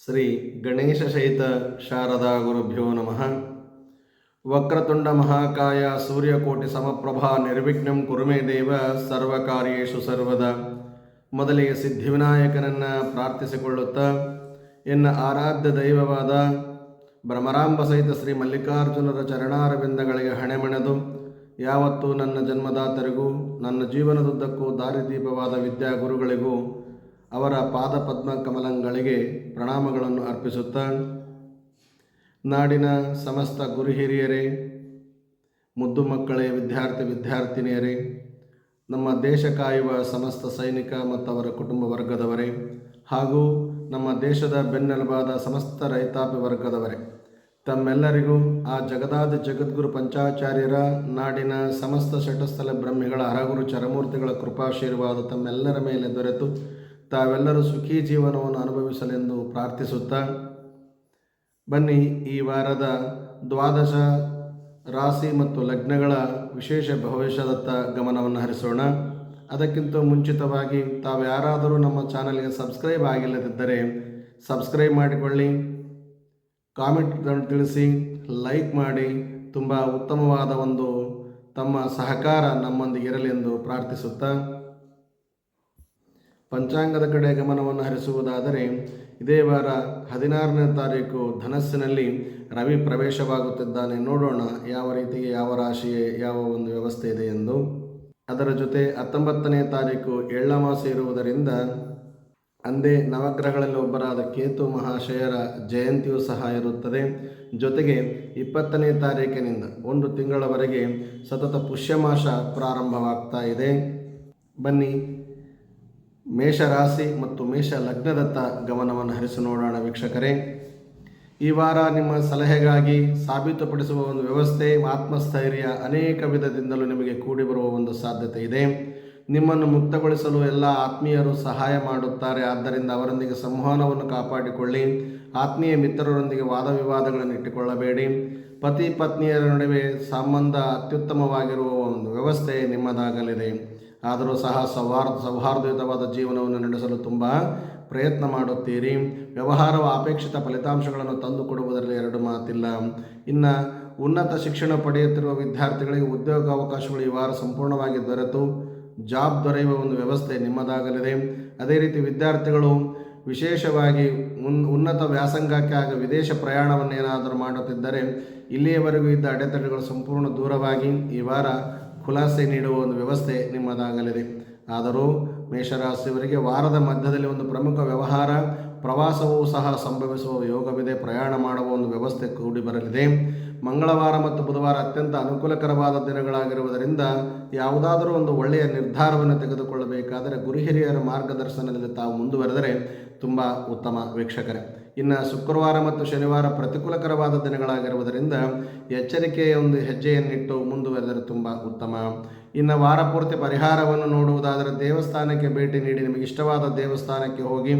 ಶ್ರೀ ಗಣೇಶ ಸಹಿತ ಶಾರದಾ ಗುರುಭ್ಯೋ ನಮಃ. ವಕ್ರತುಂಡ ಮಹಾಕಾಯ ಸೂರ್ಯಕೋಟಿ ಸಮಪ್ರಭಾ ನಿರ್ವಿಘ್ನಂ ಕುರುಮೇ ದೇವ ಸರ್ವಕಾರ್ಯೇಷು ಸರ್ವದ. ಮೊದಲಿಗೆ ಸಿದ್ಧಿವಿನಾಯಕನನ್ನು ಪ್ರಾರ್ಥಿಸಿಕೊಳ್ಳುತ್ತಾ ಎನ್ನ ಆರಾಧ್ಯ ದೈವವಾದ ಭ್ರಮರಾಂಬ ಸಹಿತ ಶ್ರೀ ಮಲ್ಲಿಕಾರ್ಜುನರ ಚರಣಾರವಿಂದಗಳಿಗೆ ಹಣೆಮಣೆದು ಯಾವತ್ತೂ ನನ್ನ ಜನ್ಮದಾತರಿಗೂ ನನ್ನ ಜೀವನದುದ್ದಕ್ಕೂ ದಾರಿದೀಪವಾದ ವಿದ್ಯಾಗುರುಗಳಿಗೂ ಅವರ ಪಾದ ಪದ್ಮ ಕಮಲಂಗಳಿಗೆ ಪ್ರಣಾಮಗಳನ್ನು ಅರ್ಪಿಸುತ್ತಾ ನಾಡಿನ ಸಮಸ್ತ ಗುರು ಹಿರಿಯರೇ, ಮುದ್ದು ಮಕ್ಕಳೇ, ವಿದ್ಯಾರ್ಥಿ ವಿದ್ಯಾರ್ಥಿನಿಯರೇ, ನಮ್ಮ ದೇಶ ಕಾಯುವ ಸಮಸ್ತ ಸೈನಿಕ ಮತ್ತು ಅವರ ಕುಟುಂಬ ವರ್ಗದವರೇ ಹಾಗೂ ನಮ್ಮ ದೇಶದ ಬೆನ್ನೆಲುಬಾದ ಸಮಸ್ತ ರೈತಾಪಿ ವರ್ಗದವರೇ, ತಮ್ಮೆಲ್ಲರಿಗೂ ಆ ಜಗದಾದ ಜಗದ್ಗುರು ಪಂಚಾಚಾರ್ಯರ ನಾಡಿನ ಸಮಸ್ತ ಶಟಸ್ಥಲ ಬ್ರಹ್ಮಿಗಳ ಹರಗುರು ಚರಮೂರ್ತಿಗಳ ಕೃಪಾಶೀರ್ವಾದ ತಮ್ಮೆಲ್ಲರ ಮೇಲೆ ದೊರೆತು ತಾವೆಲ್ಲರೂ ಸುಖಿ ಜೀವನವನ್ನು ಅನುಭವಿಸಲೆಂದು ಪ್ರಾರ್ಥಿಸುತ್ತಾ ಬನ್ನಿ ಈ ವಾರದ ದ್ವಾದಶ ರಾಶಿ ಮತ್ತು ಲಗ್ನಗಳ ವಿಶೇಷ ಭವಿಷ್ಯದತ್ತ ಗಮನವನ್ನು ಹರಿಸೋಣ. ಅದಕ್ಕಿಂತ ಮುಂಚಿತವಾಗಿ ತಾವು ಯಾರಾದರೂ ನಮ್ಮ ಚಾನಲ್ಗೆ ಸಬ್ಸ್ಕ್ರೈಬ್ ಆಗಿಲ್ಲದಿದ್ದರೆ ಸಬ್ಸ್ಕ್ರೈಬ್ ಮಾಡಿಕೊಳ್ಳಿ. ಕಾಮೆಂಟ್ಗಳನ್ನು ತಿಳಿಸಿ, ಲೈಕ್ ಮಾಡಿ, ತುಂಬ ಉತ್ತಮವಾದ ಒಂದು ತಮ್ಮ ಸಹಕಾರ ನಮ್ಮೊಂದಿಗೆ ಎಂದು ಪ್ರಾರ್ಥಿಸುತ್ತಾ ಪಂಚಾಂಗದ ಕಡೆ ಗಮನವನ್ನು ಹರಿಸುವುದಾದರೆ, ಇದೇ ವಾರ ಹದಿನಾರನೇ ತಾರೀಕು ಧನಸ್ಸಿನಲ್ಲಿ ರವಿ ಪ್ರವೇಶವಾಗುತ್ತಿದ್ದಾನೆ. ನೋಡೋಣ ಯಾವ ರೀತಿಗೆ, ಯಾವ ರಾಶಿಯೇ, ಯಾವ ಒಂದು ವ್ಯವಸ್ಥೆ ಇದೆ ಎಂದು. ಅದರ ಜೊತೆ ಹತ್ತೊಂಬತ್ತನೇ ತಾರೀಕು ಎಳ್ಳಮಾಸ ಇರುವುದರಿಂದ ಅಂದೇ ನವಗ್ರಹಗಳಲ್ಲಿ ಒಬ್ಬರಾದ ಕೇತು ಮಹಾಶಯರ ಜಯಂತಿಯೂ ಸಹ ಇರುತ್ತದೆ. ಜೊತೆಗೆ ಇಪ್ಪತ್ತನೇ ತಾರೀಕಿನಿಂದ ಒಂದು ತಿಂಗಳವರೆಗೆ ಸತತ ಪುಷ್ಯಮಾಸ ಪ್ರಾರಂಭವಾಗ್ತಾ ಇದೆ. ಬನ್ನಿ ಮೇಷರಾಶಿ ಮತ್ತು ಮೇಷ ಲಗ್ನದತ್ತ ಗಮನವನ್ನು ಹರಿಸಿ ನೋಡೋಣ ವೀಕ್ಷಕರೇ. ಈ ವಾರ ನಿಮ್ಮ ಸಲಹೆಗಾಗಿ ಸಾಬೀತುಪಡಿಸುವ ಒಂದು ವ್ಯವಸ್ಥೆ, ಆತ್ಮಸ್ಥೈರ್ಯ ಅನೇಕ ವಿಧದಿಂದಲೂ ನಿಮಗೆ ಕೂಡಿ ಬರುವ ಒಂದು ಸಾಧ್ಯತೆ ಇದೆ. ನಿಮ್ಮನ್ನು ಮುಕ್ತಗೊಳಿಸಲು ಎಲ್ಲ ಆತ್ಮೀಯರು ಸಹಾಯ ಮಾಡುತ್ತಾರೆ. ಆದ್ದರಿಂದ ಅವರೊಂದಿಗೆ ಸಂವಹನವನ್ನು ಕಾಪಾಡಿಕೊಳ್ಳಿ. ಆತ್ಮೀಯ ಮಿತ್ರರೊಂದಿಗೆ ವಾದ ವಿವಾದಗಳನ್ನು ಇಟ್ಟುಕೊಳ್ಳಬೇಡಿ. ಪತಿ ಪತ್ನಿಯರ ನಡುವೆ ಸಂಬಂಧ ಅತ್ಯುತ್ತಮವಾಗಿರುವ ಒಂದು ವ್ಯವಸ್ಥೆ ನಿಮ್ಮದಾಗಲಿದೆ. ಆದರೂ ಸಹ ಸೌಹಾರ್ದ ಸೌಹಾರ್ದಯುತವಾದ ಜೀವನವನ್ನು ನಡೆಸಲು ತುಂಬ ಪ್ರಯತ್ನ ಮಾಡುತ್ತೀರಿ. ವ್ಯವಹಾರವು ಅಪೇಕ್ಷಿತ ಫಲಿತಾಂಶಗಳನ್ನು ತಂದುಕೊಡುವುದರಲ್ಲಿ ಎರಡು ಮಾತಿಲ್ಲ. ಇನ್ನು ಉನ್ನತ ಶಿಕ್ಷಣ ಪಡೆಯುತ್ತಿರುವ ವಿದ್ಯಾರ್ಥಿಗಳಿಗೆ ಉದ್ಯೋಗ ಅವಕಾಶಗಳು ಈ ವಾರ ಸಂಪೂರ್ಣವಾಗಿ ದೊರೆತು. ಜಾಬ್ ದೊರೆಯುವ ಒಂದು ವ್ಯವಸ್ಥೆ ನಿಮ್ಮದಾಗಲಿದೆ. ಅದೇ ರೀತಿ ವಿದ್ಯಾರ್ಥಿಗಳು ವಿಶೇಷವಾಗಿ ಉನ್, ಉನ್ನತ ವ್ಯಾಸಂಗಕ್ಕೆ ಆಗ ವಿದೇಶ ಪ್ರಯಾಣವನ್ನೇನಾದರೂ ಮಾಡುತ್ತಿದ್ದರೆ ಇಲ್ಲಿಯವರೆಗೂ ಇದ್ದ ಅಡೆತಡೆಗಳು ಸಂಪೂರ್ಣ ದೂರವಾಗಿ ಈ ವಾರ ಖುಲಾಸೆ ನೀಡುವ ಒಂದು ವ್ಯವಸ್ಥೆ ನಿಮ್ಮದಾಗಲಿದೆ. ಆದರೂ ಮೇಷರಾಶಿಯವರಿಗೆ ವಾರದ ಮಧ್ಯದಲ್ಲಿ ಒಂದು ಪ್ರಮುಖ ವ್ಯವಹಾರ, ಪ್ರವಾಸವೂ ಸಹ ಸಂಭವಿಸುವ ಯೋಗವಿದೆ. ಪ್ರಯಾಣ ಮಾಡುವ ಒಂದು ವ್ಯವಸ್ಥೆ ಕೂಡಿ ಬರಲಿದೆ. ಮಂಗಳವಾರ ಮತ್ತು ಬುಧವಾರ ಅತ್ಯಂತ ಅನುಕೂಲಕರವಾದ ದಿನಗಳಾಗಿರುವುದರಿಂದ ಯಾವುದಾದರೂ ಒಂದು ಒಳ್ಳೆಯ ನಿರ್ಧಾರವನ್ನು ತೆಗೆದುಕೊಳ್ಳಬೇಕಾದರೆ ಗುರು ಹಿರಿಯರ ಮಾರ್ಗದರ್ಶನದಲ್ಲಿ ತಾವು ಮುಂದುವರೆದರೆ ತುಂಬ ಉತ್ತಮ ವೀಕ್ಷಕರೇ. ಇನ್ನು ಶುಕ್ರವಾರ ಮತ್ತು ಶನಿವಾರ ಪ್ರತಿಕೂಲಕರವಾದ ದಿನಗಳಾಗಿರುವುದರಿಂದ ಎಚ್ಚರಿಕೆಯ ಒಂದು ಹೆಜ್ಜೆಯನ್ನಿಟ್ಟು ಮುಂದುವರೆದರೆ ತುಂಬ ಉತ್ತಮ. ಇನ್ನು ವಾರ ಪೂರ್ತಿ ಪರಿಹಾರವನ್ನು ನೋಡುವುದಾದರೆ ದೇವಸ್ಥಾನಕ್ಕೆ ಭೇಟಿ ನೀಡಿ ನಿಮಗೆ ಇಷ್ಟವಾದ ದೇವಸ್ಥಾನಕ್ಕೆ ಹೋಗಿ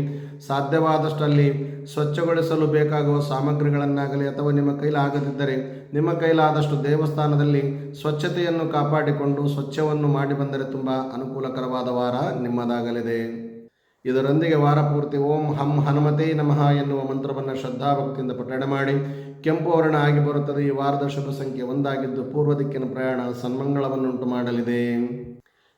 ಸಾಧ್ಯವಾದಷ್ಟಲ್ಲಿ ಸ್ವಚ್ಛಗೊಳಿಸಲು ಬೇಕಾಗುವ ಸಾಮಗ್ರಿಗಳನ್ನಾಗಲಿ ಅಥವಾ ನಿಮ್ಮ ಕೈಲಾಗದಿದ್ದರೆ ನಿಮ್ಮ ಕೈಲಾದಷ್ಟು ದೇವಸ್ಥಾನದಲ್ಲಿ ಸ್ವಚ್ಛತೆಯನ್ನು ಕಾಪಾಡಿಕೊಂಡು ಸ್ವಚ್ಛವನ್ನು ಮಾಡಿ ಬಂದರೆ ತುಂಬ ಅನುಕೂಲಕರವಾದ ವಾರ ನಿಮ್ಮದಾಗಲಿದೆ. ಇದರೊಂದಿಗೆ ವಾರಪೂರ್ತಿ ಓಂ ಹಂ ಹನುಮತೇ ನಮಃ ಎನ್ನುವ ಮಂತ್ರವನ್ನು ಶ್ರದ್ಧಾಭಕ್ತಿಯಿಂದ ಪಠಣ ಮಾಡಿ ಕೆಂಪು ವರ್ಣ ಆಗಿ ಬರುತ್ತದೆ. ಈ ವಾರದ ಶುಭ ಸಂಖ್ಯೆ ಒಂದಾಗಿದ್ದು ಪೂರ್ವ ದಿಕ್ಕಿನ ಪ್ರಯಾಣ ಸನ್ಮಂಗಳವನ್ನುಂಟು ಮಾಡಲಿದೆ.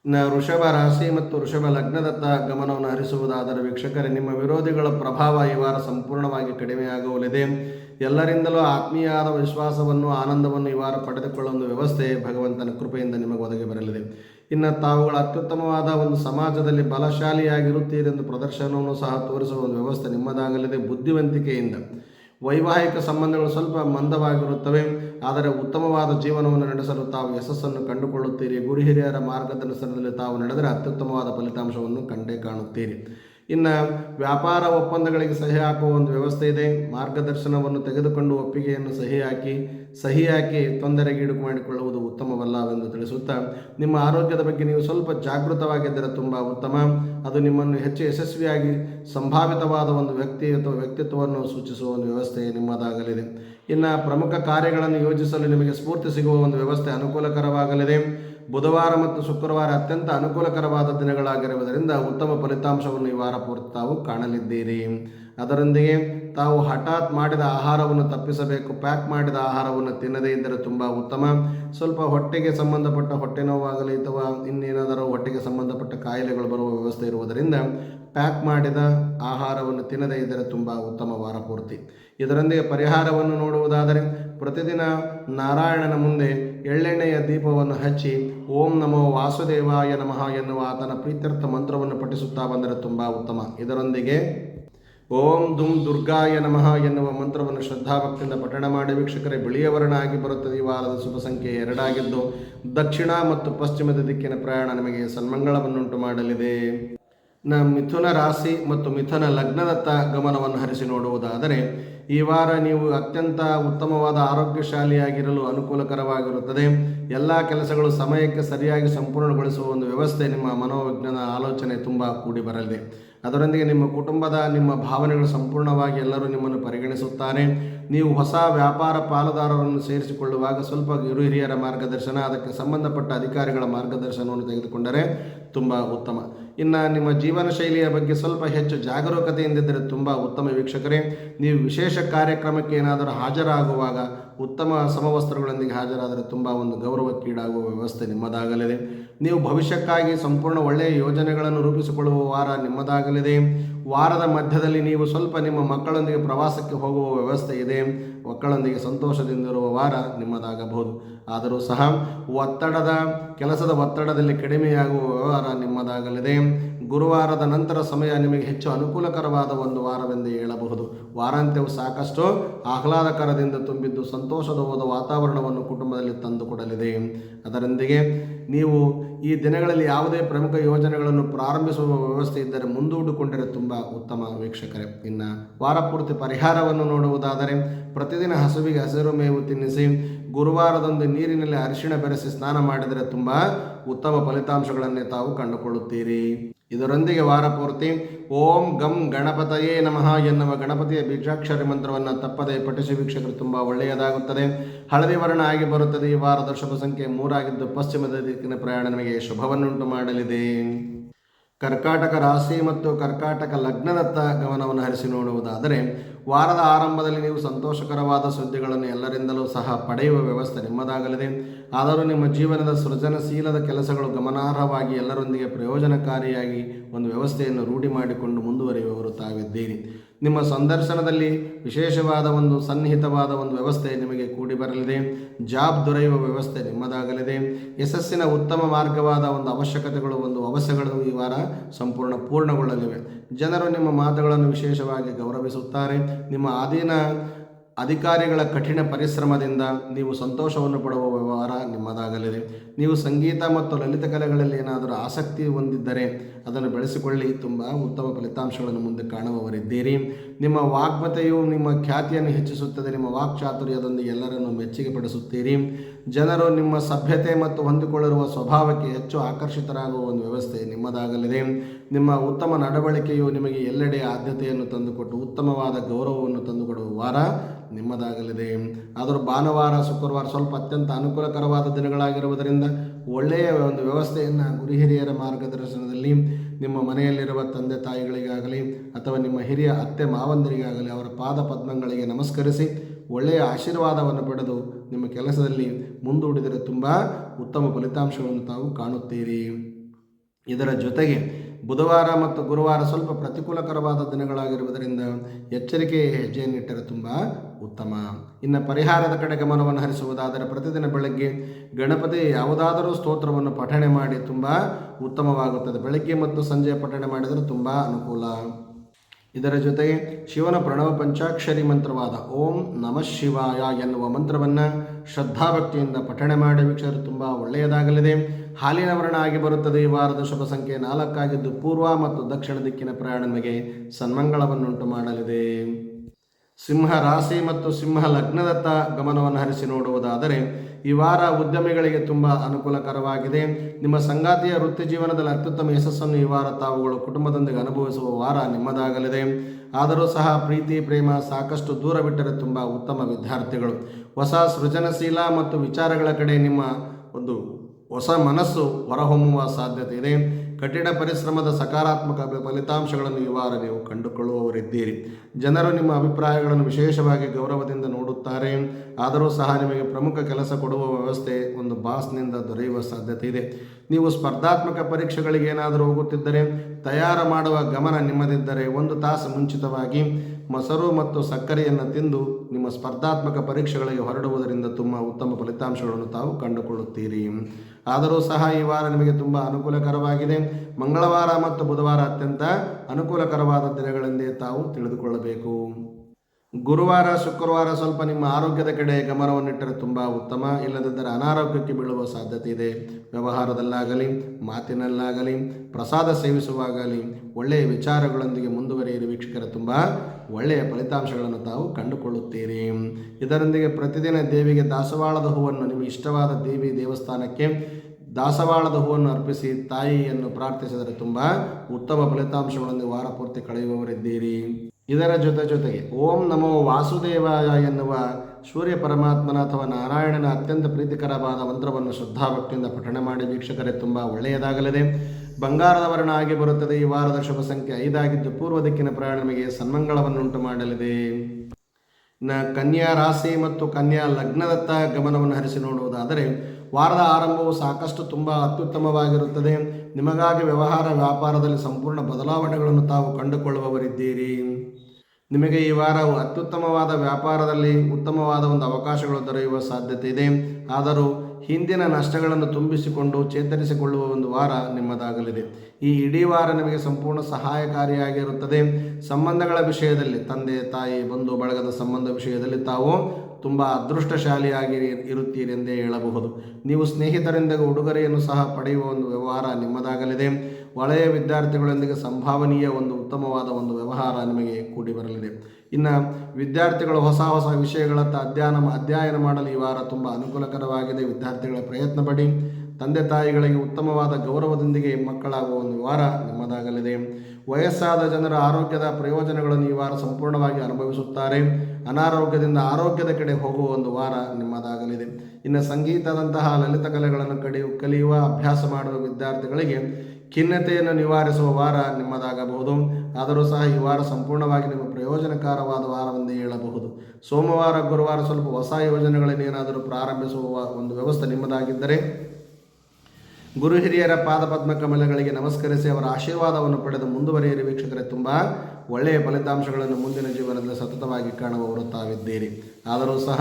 ನ ವೃಷಭ ರಾಶಿ ಮತ್ತು ವೃಷಭ ಲಗ್ನದತ್ತ ಗಮನವನ್ನು ಹರಿಸುವುದಾದರೆ ವೀಕ್ಷಕರೇ, ನಿಮ್ಮ ವಿರೋಧಿಗಳ ಪ್ರಭಾವ ಈ ವಾರ ಸಂಪೂರ್ಣವಾಗಿ ಕಡಿಮೆಯಾಗುವಲಿದೆ ಎಲ್ಲರಿಂದಲೂ ಆತ್ಮೀಯಾದ ವಿಶ್ವಾಸವನ್ನು, ಆನಂದವನ್ನು ಈ ಪಡೆದುಕೊಳ್ಳುವ ಒಂದು ವ್ಯವಸ್ಥೆ ಭಗವಂತನ ಕೃಪೆಯಿಂದ ನಿಮಗೆ ಒದಗಿ ಬರಲಿದೆ. ಇನ್ನು ತಾವುಗಳ ಅತ್ಯುತ್ತಮವಾದ ಒಂದು ಸಮಾಜದಲ್ಲಿ ಬಲಶಾಲಿಯಾಗಿರುತ್ತೀರಿ ಎಂದು ಪ್ರದರ್ಶನವನ್ನು ಸಹ ತೋರಿಸುವ ಒಂದು ವ್ಯವಸ್ಥೆ ನಿಮ್ಮದಾಗಲಿದೆ ಬುದ್ಧಿವಂತಿಕೆಯಿಂದ. ವೈವಾಹಿಕ ಸಂಬಂಧಗಳು ಸ್ವಲ್ಪ ಮಂದವಾಗಿರುತ್ತವೆ, ಆದರೆ ಉತ್ತಮವಾದ ಜೀವನವನ್ನು ನಡೆಸಲು ತಾವು ಯಶಸ್ಸನ್ನು ಕಂಡುಕೊಳ್ಳುತ್ತೀರಿ. ಗುರು ಹಿರಿಯರ ಮಾರ್ಗದರ್ಶನದಲ್ಲಿ ತಾವು ನಡೆದರೆ ಅತ್ಯುತ್ತಮವಾದ ಫಲಿತಾಂಶವನ್ನು ಕಂಡೇ ಕಾಣುತ್ತೀರಿ. ಇನ್ನು ವ್ಯಾಪಾರ ಒಪ್ಪಂದಗಳಿಗೆ ಸಹಿ ಹಾಕುವ ಒಂದು ವ್ಯವಸ್ಥೆ ಇದೆ. ಮಾರ್ಗದರ್ಶನವನ್ನು ತೆಗೆದುಕೊಂಡು ಒಪ್ಪಿಗೆಯನ್ನು ಸಹಿ ಹಾಕಿ ಸಹಿ ಹಾಕಿ ತೊಂದರೆಗೀಡು ಮಾಡಿಕೊಳ್ಳುವುದು ಉತ್ತಮವಲ್ಲವೆಂದು ತಿಳಿಸುತ್ತಾ, ನಿಮ್ಮ ಆರೋಗ್ಯದ ಬಗ್ಗೆ ನೀವು ಸ್ವಲ್ಪ ಜಾಗೃತವಾಗಿದ್ದರೆ ತುಂಬ ಉತ್ತಮ. ಅದು ನಿಮ್ಮನ್ನು ಹೆಚ್ಚು ಯಶಸ್ವಿಯಾಗಿ ಸಂಭಾವಿತವಾದ ಒಂದು ವ್ಯಕ್ತಿ ಅಥವಾ ವ್ಯಕ್ತಿತ್ವವನ್ನು ಸೂಚಿಸುವ ಒಂದು ವ್ಯವಸ್ಥೆ ನಿಮ್ಮದಾಗಲಿದೆ. ಇನ್ನು ಪ್ರಮುಖ ಕಾರ್ಯಗಳನ್ನು ಯೋಜಿಸಲು ನಿಮಗೆ ಸ್ಫೂರ್ತಿ ಸಿಗುವ ಒಂದು ವ್ಯವಸ್ಥೆ ಅನುಕೂಲಕರವಾಗಲಿದೆ. ಬುಧವಾರ ಮತ್ತು ಶುಕ್ರವಾರ ಅತ್ಯಂತ ಅನುಕೂಲಕರವಾದ ದಿನಗಳಾಗಿರುವುದರಿಂದ ಉತ್ತಮ ಫಲಿತಾಂಶವನ್ನು ಈ ವಾರ ಪೂರ್ತಿ ತಾವು ಕಾಣಲಿದ್ದೀರಿ. ಅದರೊಂದಿಗೆ ತಾವು ಹಠಾತ್ ಮಾಡಿದ ಆಹಾರವನ್ನು ತಪ್ಪಿಸಬೇಕು, ಪ್ಯಾಕ್ ಮಾಡಿದ ಆಹಾರವನ್ನು ತಿನ್ನದೇ ಇದ್ದರೆ ತುಂಬ ಉತ್ತಮ. ಸ್ವಲ್ಪ ಹೊಟ್ಟೆಗೆ ಸಂಬಂಧಪಟ್ಟ ಹೊಟ್ಟೆ ನೋವಾಗಲಿ ಅಥವಾ ಇನ್ನೇನಾದರೂ ಹೊಟ್ಟೆಗೆ ಸಂಬಂಧಪಟ್ಟ ಕಾಯಿಲೆಗಳು ಬರುವ ವ್ಯವಸ್ಥೆ ಇರುವುದರಿಂದ ಪ್ಯಾಕ್ ಮಾಡಿದ ಆಹಾರವನ್ನು ತಿನ್ನದೇ ಇದ್ದರೆ ತುಂಬ ಉತ್ತಮ ವಾರ ಪೂರ್ತಿ. ಇದರೊಂದಿಗೆ ಪರಿಹಾರವನ್ನು ನೋಡುವುದಾದರೆ ಪ್ರತಿದಿನ ನಾರಾಯಣನ ಮುಂದೆ ಎಳ್ಳೆಣ್ಣೆಯ ದೀಪವನ್ನು ಹಚ್ಚಿ ಓಂ ನಮೋ ವಾಸುದೇವಾಯ ನಮಃ ಎನ್ನುವ ಆತನ ಪ್ರೀತ್ಯರ್ಥ ಮಂತ್ರವನ್ನು ಪಠಿಸುತ್ತಾ ಬಂದರೆ ತುಂಬ ಉತ್ತಮ. ಇದರೊಂದಿಗೆ ಓಂ ದುಂ ದುರ್ಗಾಯ ನಮಃ ಎನ್ನುವ ಮಂತ್ರವನ್ನು ಶ್ರದ್ಧಾಭಕ್ತಿಯಿಂದ ಪಠಣ ಮಾಡಿ ವೀಕ್ಷಕರೇ ಬಿಳಿಯ ವರ್ಣ ಆಗಿ ಬರುತ್ತದೆ. ಈ ವಾರದ ಶುಭ ಸಂಖ್ಯೆ ಎರಡಾಗಿದ್ದು, ದಕ್ಷಿಣ ಮತ್ತು ಪಶ್ಚಿಮದ ದಿಕ್ಕಿನ ಪ್ರಯಾಣ ನಮಗೆ ಸನ್ಮಂಗಳವನ್ನುಂಟು ಮಾಡಲಿದೆ. ನ ಮಿಥುನ ರಾಶಿ ಮತ್ತು ಮಿಥುನ ಲಗ್ನದತ್ತ ಗಮನವನ್ನು ಹರಿಸಿ ನೋಡುವುದಾದರೆ, ಈ ವಾರ ನೀವು ಅತ್ಯಂತ ಉತ್ತಮವಾದ ಆರೋಗ್ಯಶಾಲಿಯಾಗಿರಲು ಅನುಕೂಲಕರವಾಗಿರುತ್ತದೆ. ಎಲ್ಲ ಕೆಲಸಗಳು ಸಮಯಕ್ಕೆ ಸರಿಯಾಗಿ ಸಂಪೂರ್ಣಗೊಳಿಸುವ ಒಂದು ವ್ಯವಸ್ಥೆ ನಿಮ್ಮ ಮನೋವಿಜ್ಞಾನ ಆಲೋಚನೆ ತುಂಬ ಕೂಡಿ ಬರಲಿದೆ. ಅದರೊಂದಿಗೆ ನಿಮ್ಮ ಕುಟುಂಬದ, ನಿಮ್ಮ ಭಾವನೆಗಳು ಸಂಪೂರ್ಣವಾಗಿ ಎಲ್ಲರೂ ನಿಮ್ಮನ್ನು ಪರಿಗಣಿಸುತ್ತಾರೆ. ನೀವು ಹೊಸ ವ್ಯಾಪಾರ ಪಾಲುದಾರರನ್ನು ಸೇರಿಸಿಕೊಳ್ಳುವಾಗ ಸ್ವಲ್ಪ ಗುರು ಹಿರಿಯರ ಮಾರ್ಗದರ್ಶನ, ಅದಕ್ಕೆ ಸಂಬಂಧಪಟ್ಟ ಅಧಿಕಾರಿಗಳ ಮಾರ್ಗದರ್ಶನವನ್ನು ತೆಗೆದುಕೊಂಡರೆ ತುಂಬ ಉತ್ತಮ. ಇನ್ನು ನಿಮ್ಮ ಜೀವನ ಶೈಲಿಯ ಬಗ್ಗೆ ಸ್ವಲ್ಪ ಹೆಚ್ಚು ಜಾಗರೂಕತೆಯಿಂದಿದ್ದರೆ ತುಂಬ ಉತ್ತಮ ವೀಕ್ಷಕರೇ. ನೀವು ವಿಶೇಷ ಕಾರ್ಯಕ್ರಮಕ್ಕೆ ಏನಾದರೂ ಹಾಜರಾಗುವಾಗ ಉತ್ತಮ ಸಮವಸ್ತ್ರಗಳೊಂದಿಗೆ ಹಾಜರಾದರೆ ತುಂಬ ಒಂದು ಗೌರವಕ್ಕೀಡಾಗುವ ವ್ಯವಸ್ಥೆ ನಿಮ್ಮದಾಗಲಿದೆ. ನೀವು ಭವಿಷ್ಯಕ್ಕಾಗಿ ಸಂಪೂರ್ಣ ಒಳ್ಳೆಯ ಯೋಜನೆಗಳನ್ನು ರೂಪಿಸಿಕೊಳ್ಳುವ ವಾರ ನಿಮ್ಮದಾಗಲಿದೆ. ವಾರದ ಮಧ್ಯದಲ್ಲಿ ನೀವು ಸ್ವಲ್ಪ ನಿಮ್ಮ ಮಕ್ಕಳೊಂದಿಗೆ ಪ್ರವಾಸಕ್ಕೆ ಹೋಗುವ ವ್ಯವಸ್ಥೆ ಇದೆ. ಮಕ್ಕಳೊಂದಿಗೆ ಸಂತೋಷದಿಂದಿರುವ ವಾರ ನಿಮ್ಮದಾಗಬಹುದು. ಆದರೂ ಸಹ ಒತ್ತಡದ, ಕೆಲಸದ ಒತ್ತಡದಲ್ಲಿ ಕಡಿಮೆಯಾಗುವ ವ್ಯವಹಾರ ನಿಮ್ಮದಾಗಲಿದೆ. ಗುರುವಾರದ ನಂತರ ಸಮಯ ನಿಮಗೆ ಹೆಚ್ಚು ಅನುಕೂಲಕರವಾದ ಒಂದು ವಾರವೆಂದು ಹೇಳಬಹುದು. ವಾರಾಂತ್ಯವು ಸಾಕಷ್ಟು ಆಹ್ಲಾದಕರದಿಂದ ತುಂಬಿದ್ದು ಸಂತೋಷದ ವಾತಾವರಣವನ್ನು ಕುಟುಂಬದಲ್ಲಿ ತಂದುಕೊಡಲಿದೆ ಅದರೊಂದಿಗೆ ನೀವು ಈ ದಿನಗಳಲ್ಲಿ ಯಾವುದೇ ಪ್ರಮುಖ ಯೋಜನೆಗಳನ್ನು ಪ್ರಾರಂಭಿಸುವ ವ್ಯವಸ್ಥೆ ಇದ್ದರೆ ಮುಂದೂಡಿಕೊಂಡರೆ ತುಂಬ ಉತ್ತಮ ವೀಕ್ಷಕರೇ. ಇನ್ನು ವಾರಪೂರ್ತಿ ಪರಿಹಾರವನ್ನು ನೋಡುವುದಾದರೆ ಪ್ರತಿದಿನ ಹಸುವಿಗೆ ಹಸಿರು ಮೇವು ತಿನ್ನಿಸಿ, ಗುರುವಾರದಂದು ನೀರಿನಲ್ಲಿ ಅರಿಶಿಣ ಬೆರೆಸಿ ಸ್ನಾನ ಮಾಡಿದರೆ ತುಂಬ ಉತ್ತಮ ಫಲಿತಾಂಶಗಳನ್ನೇ ತಾವು ಕಂಡುಕೊಳ್ಳುತ್ತೀರಿ. ಇದರೊಂದಿಗೆ ವಾರಪೂರ್ತಿ ಓಂ ಗಂ ಗಣಪತಯೇ ನಮಃ ಎನ್ನುವ ಗಣಪತಿಯ ಬೀಜಾಕ್ಷರಿ ಮಂತ್ರವನ್ನು ತಪ್ಪದೆ ಪಠಿಸಿ ವೀಕ್ಷಕರು ತುಂಬ ಒಳ್ಳೆಯದಾಗುತ್ತದೆ. ಹಳದಿ ವರ್ಣ ಆಗಿ ಬರುತ್ತದೆ. ಈ ವಾರದ ಶುಭ ಸಂಖ್ಯೆ ಮೂರಾಗಿದ್ದು ಪಶ್ಚಿಮದ ದಿಕ್ಕಿನ ಪ್ರಯಾಣ ನಿಮಗೆ ಶುಭವನ್ನುಂಟು ಮಾಡಲಿದೆ. ಕರ್ಕಾಟಕ ರಾಶಿ ಮತ್ತು ಕರ್ಕಾಟಕ ಲಗ್ನದತ್ತ ಗಮನವನ್ನು ಹರಿಸಿ ನೋಡುವುದಾದರೆ, ವಾರದ ಆರಂಭದಲ್ಲಿ ನೀವು ಸಂತೋಷಕರವಾದ ಸುದ್ದಿಗಳನ್ನು ಎಲ್ಲರಿಂದಲೂ ಸಹ ಪಡೆಯುವ ವ್ಯವಸ್ಥೆ ನಿಮ್ಮದಾಗಲಿದೆ. ಆದರೂ ನಿಮ್ಮ ಜೀವನದ ಸೃಜನಶೀಲದ ಕೆಲಸಗಳು ಗಮನಾರ್ಹವಾಗಿ ಎಲ್ಲರೊಂದಿಗೆ ಪ್ರಯೋಜನಕಾರಿಯಾಗಿ ಒಂದು ವ್ಯವಸ್ಥೆಯನ್ನು ರೂಢಿ ಮಾಡಿಕೊಂಡು ಮುಂದುವರಿಯುವವರು ತಾವಿದ್ದೀರಿ. ನಿಮ್ಮ ಸಂದರ್ಶನದಲ್ಲಿ ವಿಶೇಷವಾದ ಒಂದು ಸನ್ನಿಹಿತವಾದ ಒಂದು ವ್ಯವಸ್ಥೆ ನಿಮಗೆ ಕೂಡಿ ಬರಲಿದೆ. ಜಾಬ್ ದೊರೆಯುವ ವ್ಯವಸ್ಥೆ ನಿಮ್ಮದಾಗಲಿದೆ. ಯಶಸ್ಸಿನ ಉತ್ತಮ ಮಾರ್ಗವಾದ ಒಂದು ಅವಶ್ಯಕತೆಗಳು, ಒಂದು ಅವಶ್ಯಗಳು ಈ ವಾರ ಸಂಪೂರ್ಣ ಪೂರ್ಣಗೊಳ್ಳಲಿವೆ. ಜನರು ನಿಮ್ಮ ಮಾತುಗಳನ್ನು ವಿಶೇಷವಾಗಿ ಗೌರವಿಸುತ್ತಾರೆ. ನಿಮ್ಮ ಅಧೀನ ಅಧಿಕಾರಿಗಳ ಕಠಿಣ ಪರಿಶ್ರಮದಿಂದ ನೀವು ಸಂತೋಷವನ್ನು ಪಡುವ ವ್ಯವಹಾರ ನಿಮ್ಮದಾಗಲಿದೆ. ನೀವು ಸಂಗೀತ ಮತ್ತು ಲಲಿತ ಕಲೆಗಳಲ್ಲಿ ಏನಾದರೂ ಆಸಕ್ತಿ ಹೊಂದಿದ್ದರೆ ಅದನ್ನು ಬೆಳೆಸಿಕೊಳ್ಳಿ. ತುಂಬ ಉತ್ತಮ ಫಲಿತಾಂಶಗಳನ್ನು ಮುಂದೆ ಕಾಣುವವರಿದ್ದೀರಿ. ನಿಮ್ಮ ವಾಗ್ಮತೆಯು ನಿಮ್ಮ ಖ್ಯಾತಿಯನ್ನು ಹೆಚ್ಚಿಸುತ್ತದೆ. ನಿಮ್ಮ ವಾಕ್ಚಾತುರ್ಯದೊಂದಿಗೆ ಎಲ್ಲರನ್ನು ಮೆಚ್ಚುಗೆ ಪಡಿಸುತ್ತೀರಿ ಜನರು ನಿಮ್ಮ ಸಭ್ಯತೆ ಮತ್ತು ಹೊಂದಿಕೊಳ್ಳಿರುವ ಸ್ವಭಾವಕ್ಕೆ ಹೆಚ್ಚು ಆಕರ್ಷಿತರಾಗುವ ಒಂದು ವ್ಯವಸ್ಥೆ ನಿಮ್ಮದಾಗಲಿದೆ. ನಿಮ್ಮ ಉತ್ತಮ ನಡವಳಿಕೆಯು ನಿಮಗೆ ಎಲ್ಲೆಡೆ ಆದ್ಯತೆಯನ್ನು ತಂದುಕೊಟ್ಟು, ಉತ್ತಮವಾದ ಗೌರವವನ್ನು ತಂದುಕೊಡುವ ವಾರ ನಿಮ್ಮದಾಗಲಿದೆ. ಆದರೂ ಭಾನುವಾರ, ಶುಕ್ರವಾರ ಸ್ವಲ್ಪ ಅತ್ಯಂತ ಅನುಕೂಲಕರವಾದ ದಿನಗಳಾಗಿರುವುದರಿಂದ ಒಳ್ಳೆಯ ಒಂದು ವ್ಯವಸ್ಥೆಯನ್ನು ಗುರು ಹಿರಿಯರ ಮಾರ್ಗದರ್ಶನದಲ್ಲಿ ನಿಮ್ಮ ಮನೆಯಲ್ಲಿರುವ ತಂದೆ ತಾಯಿಗಳಿಗಾಗಲಿ ಅಥವಾ ನಿಮ್ಮ ಹಿರಿಯ ಅತ್ತೆ ಮಾವಂದರಿಗಾಗಲಿ ಅವರ ಪಾದ ಪದ್ಮಗಳಿಗೆ ನಮಸ್ಕರಿಸಿ ಒಳ್ಳೆಯ ಆಶೀರ್ವಾದವನ್ನು ಪಡೆದು ನಿಮ್ಮ ಕೆಲಸದಲ್ಲಿ ಮುಂದೂಡಿದರೆ ತುಂಬ ಉತ್ತಮ ಫಲಿತಾಂಶವನ್ನು ತಾವು ಕಾಣುತ್ತೀರಿ. ಇದರ ಜೊತೆಗೆ ಬುಧವಾರ ಮತ್ತು ಗುರುವಾರ ಸ್ವಲ್ಪ ಪ್ರತಿಕೂಲಕರವಾದ ದಿನಗಳಾಗಿರುವುದರಿಂದ ಎಚ್ಚರಿಕೆಯ ಹೆಜ್ಜೆಯನ್ನಿಟ್ಟರೆ ತುಂಬ ಉತ್ತಮ. ಇನ್ನು ಪರಿಹಾರದ ಕಡೆ ಗಮನವನ್ನು ಹರಿಸುವುದಾದರೆ ಪ್ರತಿದಿನ ಬೆಳಗ್ಗೆ ಗಣಪತಿ ಯಾವುದಾದರೂ ಸ್ತೋತ್ರವನ್ನು ಪಠಣೆ ಮಾಡಿ ತುಂಬ ಉತ್ತಮವಾಗುತ್ತದೆ. ಬೆಳಗ್ಗೆ ಮತ್ತು ಸಂಜೆ ಪಠಣೆ ಮಾಡಿದರೆ ತುಂಬ ಅನುಕೂಲ. ಇದರ ಜೊತೆಗೆ ಶಿವನ ಪ್ರಣವ ಪಂಚಾಕ್ಷರಿ ಮಂತ್ರವಾದ ಓಂ ನಮಃ ಶಿವಾಯ ಎನ್ನುವ ಮಂತ್ರವನ್ನು ಶ್ರದ್ಧಾಭಕ್ತಿಯಿಂದ ಪಠಣೆ ಮಾಡಿ ವೀಕ್ಷಕರು, ತುಂಬ ಒಳ್ಳೆಯದಾಗಲಿದೆ. ಹಾಲಿನ ವರ್ಣ ಆಗಿ ಬರುತ್ತದೆ. ಈ ವಾರದ ಶುಭ ಸಂಖ್ಯೆ ನಾಲ್ಕಾಗಿದ್ದು ಪೂರ್ವ ಮತ್ತು ದಕ್ಷಿಣ ದಿಕ್ಕಿನ ಪ್ರಯಾಣ ನಿಮಗೆ ಸನ್ಮಂಗಳವನ್ನುಂಟು ಮಾಡಲಿದೆ. ಸಿಂಹ ರಾಶಿ ಮತ್ತು ಸಿಂಹ ಲಗ್ನದತ್ತ ಗಮನವನ್ನು ಹರಿಸಿ ನೋಡುವುದಾದರೆ, ಈ ವಾರ ಉದ್ಯಮಿಗಳಿಗೆ ತುಂಬ ಅನುಕೂಲಕರವಾಗಿದೆ. ನಿಮ್ಮ ಸಂಗಾತಿಯ ವೃತ್ತಿ ಜೀವನದಲ್ಲಿ ಅತ್ಯುತ್ತಮ ಯಶಸ್ಸನ್ನು ಈ ವಾರ ತಾವುಗಳು ಕುಟುಂಬದೊಂದಿಗೆ ಅನುಭವಿಸುವ ವಾರ ನಿಮ್ಮದಾಗಲಿದೆ. ಆದರೂ ಸಹ ಪ್ರೀತಿ, ಪ್ರೇಮ ಸಾಕಷ್ಟು ದೂರ ಬಿಟ್ಟರೆ ತುಂಬ ಉತ್ತಮ ವಿದ್ಯಾರ್ಥಿಗಳು. ಹೊಸ ಸೃಜನಶೀಲ ಮತ್ತು ವಿಚಾರಗಳ ಕಡೆ ನಿಮ್ಮ ಒಂದು ಹೊಸ ಮನಸ್ಸು ಹೊರಹೊಮ್ಮುವ ಸಾಧ್ಯತೆ ಇದೆ. ಕಠಿಣ ಪರಿಶ್ರಮದ ಸಕಾರಾತ್ಮಕ ಫಲಿತಾಂಶಗಳನ್ನು ಈ ವಾರ ನೀವು ಕಂಡುಕೊಳ್ಳುವವರಿದ್ದೀರಿ. ಜನರು ನಿಮ್ಮ ಅಭಿಪ್ರಾಯಗಳನ್ನು ವಿಶೇಷವಾಗಿ ಗೌರವದಿಂದ ನೋಡುತ್ತಾರೆ. ಆದರೂ ಸಹ ನಿಮಗೆ ಪ್ರಮುಖ ಕೆಲಸ ಕೊಡುವ ವ್ಯವಸ್ಥೆ ಒಂದು ಬಾಸ್ನಿಂದ ದೊರೆಯುವ ಸಾಧ್ಯತೆ ಇದೆ. ನೀವು ಸ್ಪರ್ಧಾತ್ಮಕ ಪರೀಕ್ಷೆಗಳಿಗೆ ಏನಾದರೂ ಹೋಗುತ್ತಿದ್ದರೆ ತಯಾರು ಮಾಡುವ ಗಮನ ನಿಮ್ಮದಿದ್ದರೆ ಒಂದು ತಾಸು ಮುಂಚಿತವಾಗಿ ಮೊಸರು ಮತ್ತು ಸಕ್ಕರೆಯನ್ನು ತಿಂದು ನಿಮ್ಮ ಸ್ಪರ್ಧಾತ್ಮಕ ಪರೀಕ್ಷೆಗಳಿಗೆ ಹೊರಡುವುದರಿಂದ ತುಂಬ ಉತ್ತಮ ಫಲಿತಾಂಶಗಳನ್ನು ತಾವು ಕಂಡುಕೊಳ್ಳುತ್ತೀರಿ. ಆದರೂ ಸಹ ಈ ವಾರ ನಿಮಗೆ ತುಂಬ ಅನುಕೂಲಕರವಾಗಿದೆ. ಮಂಗಳವಾರ ಮತ್ತು ಬುಧವಾರ ಅತ್ಯಂತ ಅನುಕೂಲಕರವಾದ ದಿನಗಳೆಂದೇ ತಾವು ತಿಳಿದುಕೊಳ್ಳಬೇಕು. ಗುರುವಾರ, ಶುಕ್ರವಾರ ಸ್ವಲ್ಪ ನಿಮ್ಮ ಆರೋಗ್ಯದ ಕಡೆ ಗಮನವನ್ನಿಟ್ಟರೆ ತುಂಬ ಉತ್ತಮ. ಇಲ್ಲದಿದ್ದರೆ ಅನಾರೋಗ್ಯಕ್ಕೆ ಬೀಳುವ ಸಾಧ್ಯತೆ ಇದೆ. ವ್ಯವಹಾರದಲ್ಲಾಗಲಿ, ಮಾತಿನಲ್ಲಾಗಲಿ, ಪ್ರಸಾದ ಸೇವಿಸುವಾಗಲಿ ಒಳ್ಳೆಯ ವಿಚಾರಗಳೊಂದಿಗೆ ಮುಂದುವರಿಯಿರಿ ವೀಕ್ಷಕರ. ತುಂಬ ಒಳ್ಳೆಯ ಫಲಿತಾಂಶಗಳನ್ನು ತಾವು ಕಂಡುಕೊಳ್ಳುತ್ತೀರಿ. ಇದರೊಂದಿಗೆ ಪ್ರತಿದಿನ ದೇವಿಗೆ ದಾಸವಾಳದ ಹೂವನ್ನು ನಿಮಗೆ ಇಷ್ಟವಾದ ದೇವಿ ದೇವಸ್ಥಾನಕ್ಕೆ ದಾಸವಾಳದ ಹೂವನ್ನು ಅರ್ಪಿಸಿ ತಾಯಿಯನ್ನು ಪ್ರಾರ್ಥಿಸಿದರೆ ತುಂಬ ಉತ್ತಮ ಫಲಿತಾಂಶಗಳನ್ನು ವಾರ ಪೂರ್ತಿ ಕಳೆಯುವವರಿದ್ದೀರಿ. ಇದರ ಜೊತೆ ಜೊತೆಗೆ ಓಂ ನಮೋ ವಾಸುದೇವಾಯ ಎನ್ನುವ ಸೂರ್ಯ ಪರಮಾತ್ಮನ ಅಥವಾ ನಾರಾಯಣನ ಅತ್ಯಂತ ಪ್ರೀತಿಕರವಾದ ಮಂತ್ರವನ್ನು ಶ್ರದ್ಧಾಭಕ್ತಿಯಿಂದ ಪಠಣ ಮಾಡಿ ವೀಕ್ಷಕರೇ, ತುಂಬ ಒಳ್ಳೆಯದಾಗಲಿದೆ. ಬಂಗಾರದ ವರ್ಣ ಆಗಿ ಬರುತ್ತದೆ. ಈ ವಾರದ ಶುಭ ಸಂಖ್ಯೆ ಐದಾಗಿದ್ದು ಪೂರ್ವ ದಿಕ್ಕಿನ ಪ್ರಯಾಣ ನಿಮಗೆ ಸನ್ಮಂಗಳವನ್ನುಂಟು ಮಾಡಲಿದೆ. ನ ಕನ್ಯಾ ರಾಶಿ ಮತ್ತು ಕನ್ಯಾ ಲಗ್ನದತ್ತ ಗಮನವನ್ನು ಹರಿಸಿ ನೋಡುವುದಾದರೆ ವಾರದ ಆರಂಭವು ಸಾಕಷ್ಟು ತುಂಬ ಅತ್ಯುತ್ತಮವಾಗಿರುತ್ತದೆ. ನಿಮಗಾಗಿ ವ್ಯವಹಾರ ವ್ಯಾಪಾರದಲ್ಲಿ ಸಂಪೂರ್ಣ ಬದಲಾವಣೆಗಳನ್ನು ತಾವು ಕಂಡುಕೊಳ್ಳುವವರಿದ್ದೀರಿ. ನಿಮಗೆ ಈ ವಾರವು ಅತ್ಯುತ್ತಮವಾದ ವ್ಯಾಪಾರದಲ್ಲಿ ಉತ್ತಮವಾದ ಒಂದು ಅವಕಾಶಗಳು ದೊರೆಯುವ ಸಾಧ್ಯತೆ ಇದೆ. ಆದರೂ ಹಿಂದಿನ ನಷ್ಟಗಳನ್ನು ತುಂಬಿಸಿಕೊಂಡು ಚೇತರಿಸಿಕೊಳ್ಳುವ ಒಂದು ವಾರ ನಿಮ್ಮದಾಗಲಿದೆ. ಈ ಇಡೀ ವಾರ ನಿಮಗೆ ಸಂಪೂರ್ಣ ಸಹಾಯಕಾರಿಯಾಗಿರುತ್ತದೆ. ಸಂಬಂಧಗಳ ವಿಷಯದಲ್ಲಿ, ತಂದೆ, ತಾಯಿ, ಬಂಧು, ಬಳಗದ ಸಂಬಂಧ ವಿಷಯದಲ್ಲಿ ತಾವು ತುಂಬ ಅದೃಷ್ಟಶಾಲಿಯಾಗಿ ಇರುತ್ತೀರಿ ಎಂದೇ ಹೇಳಬಹುದು. ನೀವು ಸ್ನೇಹಿತರಿಂದ ಉಡುಗೊರೆಯನ್ನು ಸಹ ಪಡೆಯುವ ಒಂದು ವ್ಯವಹಾರ ನಿಮ್ಮದಾಗಲಿದೆ. ಒಳ್ಳೆಯ ವಿದ್ಯಾರ್ಥಿಗಳೊಂದಿಗೆ ಸಂಭಾವನೀಯ ಒಂದು ಉತ್ತಮವಾದ ಒಂದು ವ್ಯವಹಾರ ನಿಮಗೆ ಕೂಡಿ ಬರಲಿದೆ. ಇನ್ನು ವಿದ್ಯಾರ್ಥಿಗಳು ಹೊಸ ಹೊಸ ವಿಷಯಗಳತ್ತ ಅಧ್ಯಯನ ಅಧ್ಯಯನ ಮಾಡಲು ಈ ವಾರ ತುಂಬ ಅನುಕೂಲಕರವಾಗಿದೆ. ವಿದ್ಯಾರ್ಥಿಗಳ ಪ್ರಯತ್ನ ಪಡಿ. ತಂದೆ ತಾಯಿಗಳಿಗೆ ಉತ್ತಮವಾದ ಗೌರವದೊಂದಿಗೆ ಮಕ್ಕಳಾಗುವ ಒಂದು ವಾರ ನಿಮ್ಮದಾಗಲಿದೆ. ವಯಸ್ಸಾದ ಜನರ ಆರೋಗ್ಯದ ಪ್ರಯೋಜನಗಳನ್ನು ಈ ವಾರ ಸಂಪೂರ್ಣವಾಗಿ ಅನುಭವಿಸುತ್ತಾರೆ. ಅನಾರೋಗ್ಯದಿಂದ ಆರೋಗ್ಯದ ಕಡೆ ಹೋಗುವ ಒಂದು ವಾರ ನಿಮ್ಮದಾಗಲಿದೆ. ಇನ್ನು ಸಂಗೀತದಂತಹ ಲಲಿತ ಕಲೆಗಳನ್ನು ಕಡಿಯು ಕಲಿಯುವ, ಅಭ್ಯಾಸ ಮಾಡುವ ವಿದ್ಯಾರ್ಥಿಗಳಿಗೆ ಖಿನ್ನತೆಯನ್ನು ನಿವಾರಿಸುವ ವಾರ ನಿಮ್ಮದಾಗಬಹುದು. ಆದರೂ ಸಹ ಈ ವಾರ ಸಂಪೂರ್ಣವಾಗಿ ನಿಮ್ಮ ಪ್ರಯೋಜನಕಾರವಾದ ವಾರವೆಂದು ಹೇಳಬಹುದು. ಸೋಮವಾರ, ಗುರುವಾರ ಸ್ವಲ್ಪ ಹೊಸ ಯೋಜನೆಗಳನ್ನೇನಾದರೂ ಪ್ರಾರಂಭಿಸುವ ಒಂದು ವ್ಯವಸ್ಥೆ ನಿಮ್ಮದಾಗಿದ್ದರೆ ಗುರು ಹಿರಿಯರ ಪಾದಪದ್ಮ ಕಮಲಗಳಿಗೆ ನಮಸ್ಕರಿಸಿ ಅವರ ಆಶೀರ್ವಾದವನ್ನು ಪಡೆದು ಮುಂದುವರಿಯಲು ವೀಕ್ಷಕರೇ. ತುಂಬ ಒಳ್ಳೆಯ ಫಲಿತಾಂಶಗಳನ್ನು ಮುಂದಿನ ಜೀವನದಲ್ಲಿ ಸತತವಾಗಿ ಕಾಣುವವರು ತಾವಿದ್ದೀರಿ. ಆದರೂ ಸಹ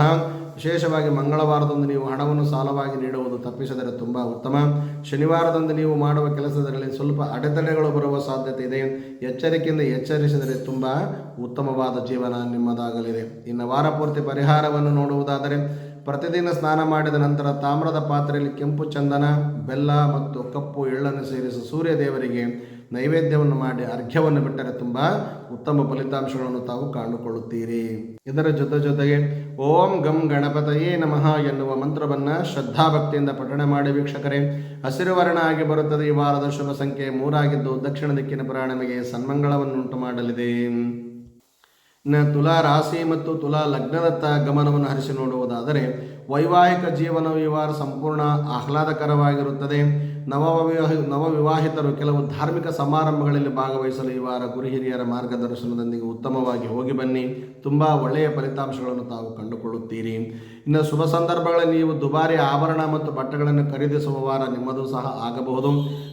ವಿಶೇಷವಾಗಿ ಮಂಗಳವಾರದಂದು ನೀವು ಹಣವನ್ನು ಸಾಲವಾಗಿ ನೀಡುವುದು ತಪ್ಪಿಸಿದರೆ ತುಂಬ ಉತ್ತಮ. ಶನಿವಾರದಂದು ನೀವು ಮಾಡುವ ಕೆಲಸದಲ್ಲಿ ಸ್ವಲ್ಪ ಅಡೆತಡೆಗಳು ಬರುವ ಸಾಧ್ಯತೆ ಇದೆ. ಎಚ್ಚರಿಕೆಯಿಂದ ಎಚ್ಚರಿಸಿದರೆ ತುಂಬ ಉತ್ತಮವಾದ ಜೀವನ ನಿಮ್ಮದಾಗಲಿದೆ. ಇನ್ನು ವಾರ ಪೂರ್ತಿ ಪರಿಹಾರವನ್ನು ನೋಡುವುದಾದರೆ ಪ್ರತಿದಿನ ಸ್ನಾನ ಮಾಡಿದ ನಂತರ ತಾಮ್ರದ ಪಾತ್ರೆಯಲ್ಲಿ ಕೆಂಪು ಚಂದನ, ಬೆಲ್ಲ ಮತ್ತು ಕಪ್ಪು ಎಳ್ಳನ್ನು ಸೇರಿಸಿ ಸೂರ್ಯ ದೇವರಿಗೆ ನೈವೇದ್ಯವನ್ನು ಮಾಡಿ ಅರ್ಘ್ಯವನ್ನು ಬಿಟ್ಟರೆ ತುಂಬ ಉತ್ತಮ ಫಲಿತಾಂಶಗಳನ್ನು ತಾವು ಕಾಣಿಕೊಳ್ಳುತ್ತೀರಿ. ಇದರ ಜೊತೆ ಜೊತೆಗೆ, ಓಂ ಗಂ ಗಣಪತಯೇ ನಮಃ ಎನ್ನುವ ಮಂತ್ರವನ್ನು ಶ್ರದ್ಧಾಭಕ್ತಿಯಿಂದ ಪಠಣ ಮಾಡಿ ವೀಕ್ಷಕರೇ ಹಸಿರು ವರ್ಣ ಆಗಿ ಬರುತ್ತದೆ ಈ ವಾರದ ಶುಭ ಸಂಖ್ಯೆ ಮೂರಾಗಿದ್ದು ದಕ್ಷಿಣ ದಿಕ್ಕಿನ ಪ್ರಾಣಮಿಗೆ ಸನ್ಮಂಗಳವನ್ನುಂಟು ಮಾಡಲಿದೆ. ತುಲಾ ರಾಶಿ ಮತ್ತು ತುಲಾ ಲಗ್ನದತ್ತ ಗಮನವನ್ನು ಹರಿಸಿ ನೋಡುವುದಾದರೆ ವೈವಾಹಿಕ ಜೀವನ ವ್ಯವಹಾರ ಸಂಪೂರ್ಣ ಆಹ್ಲಾದಕರವಾಗಿರುತ್ತದೆ. ನವವಿವಾಹ, ನವವಿವಾಹಿತರು ಕೆಲವು ಧಾರ್ಮಿಕ ಸಮಾರಂಭಗಳಲ್ಲಿ ಭಾಗವಹಿಸಲು ಈ ವಾರ ಗುರು ಹಿರಿಯರ ಮಾರ್ಗದರ್ಶನದೊಂದಿಗೆ ಉತ್ತಮವಾಗಿ ಹೋಗಿ ಬನ್ನಿ. ತುಂಬ ಒಳ್ಳೆಯ ಫಲಿತಾಂಶಗಳನ್ನು ತಾವು ಕಂಡುಕೊಳ್ಳುತ್ತೀರಿ. ಇನ್ನು ಶುಭ ಸಂದರ್ಭಗಳಲ್ಲಿ ನೀವು ದುಬಾರಿ ಆಭರಣ ಮತ್ತು ಬಟ್ಟೆಗಳನ್ನು ಖರೀದಿಸುವ ವಾರ ನಿಮ್ಮದು ಸಹ ಆಗಬಹುದು.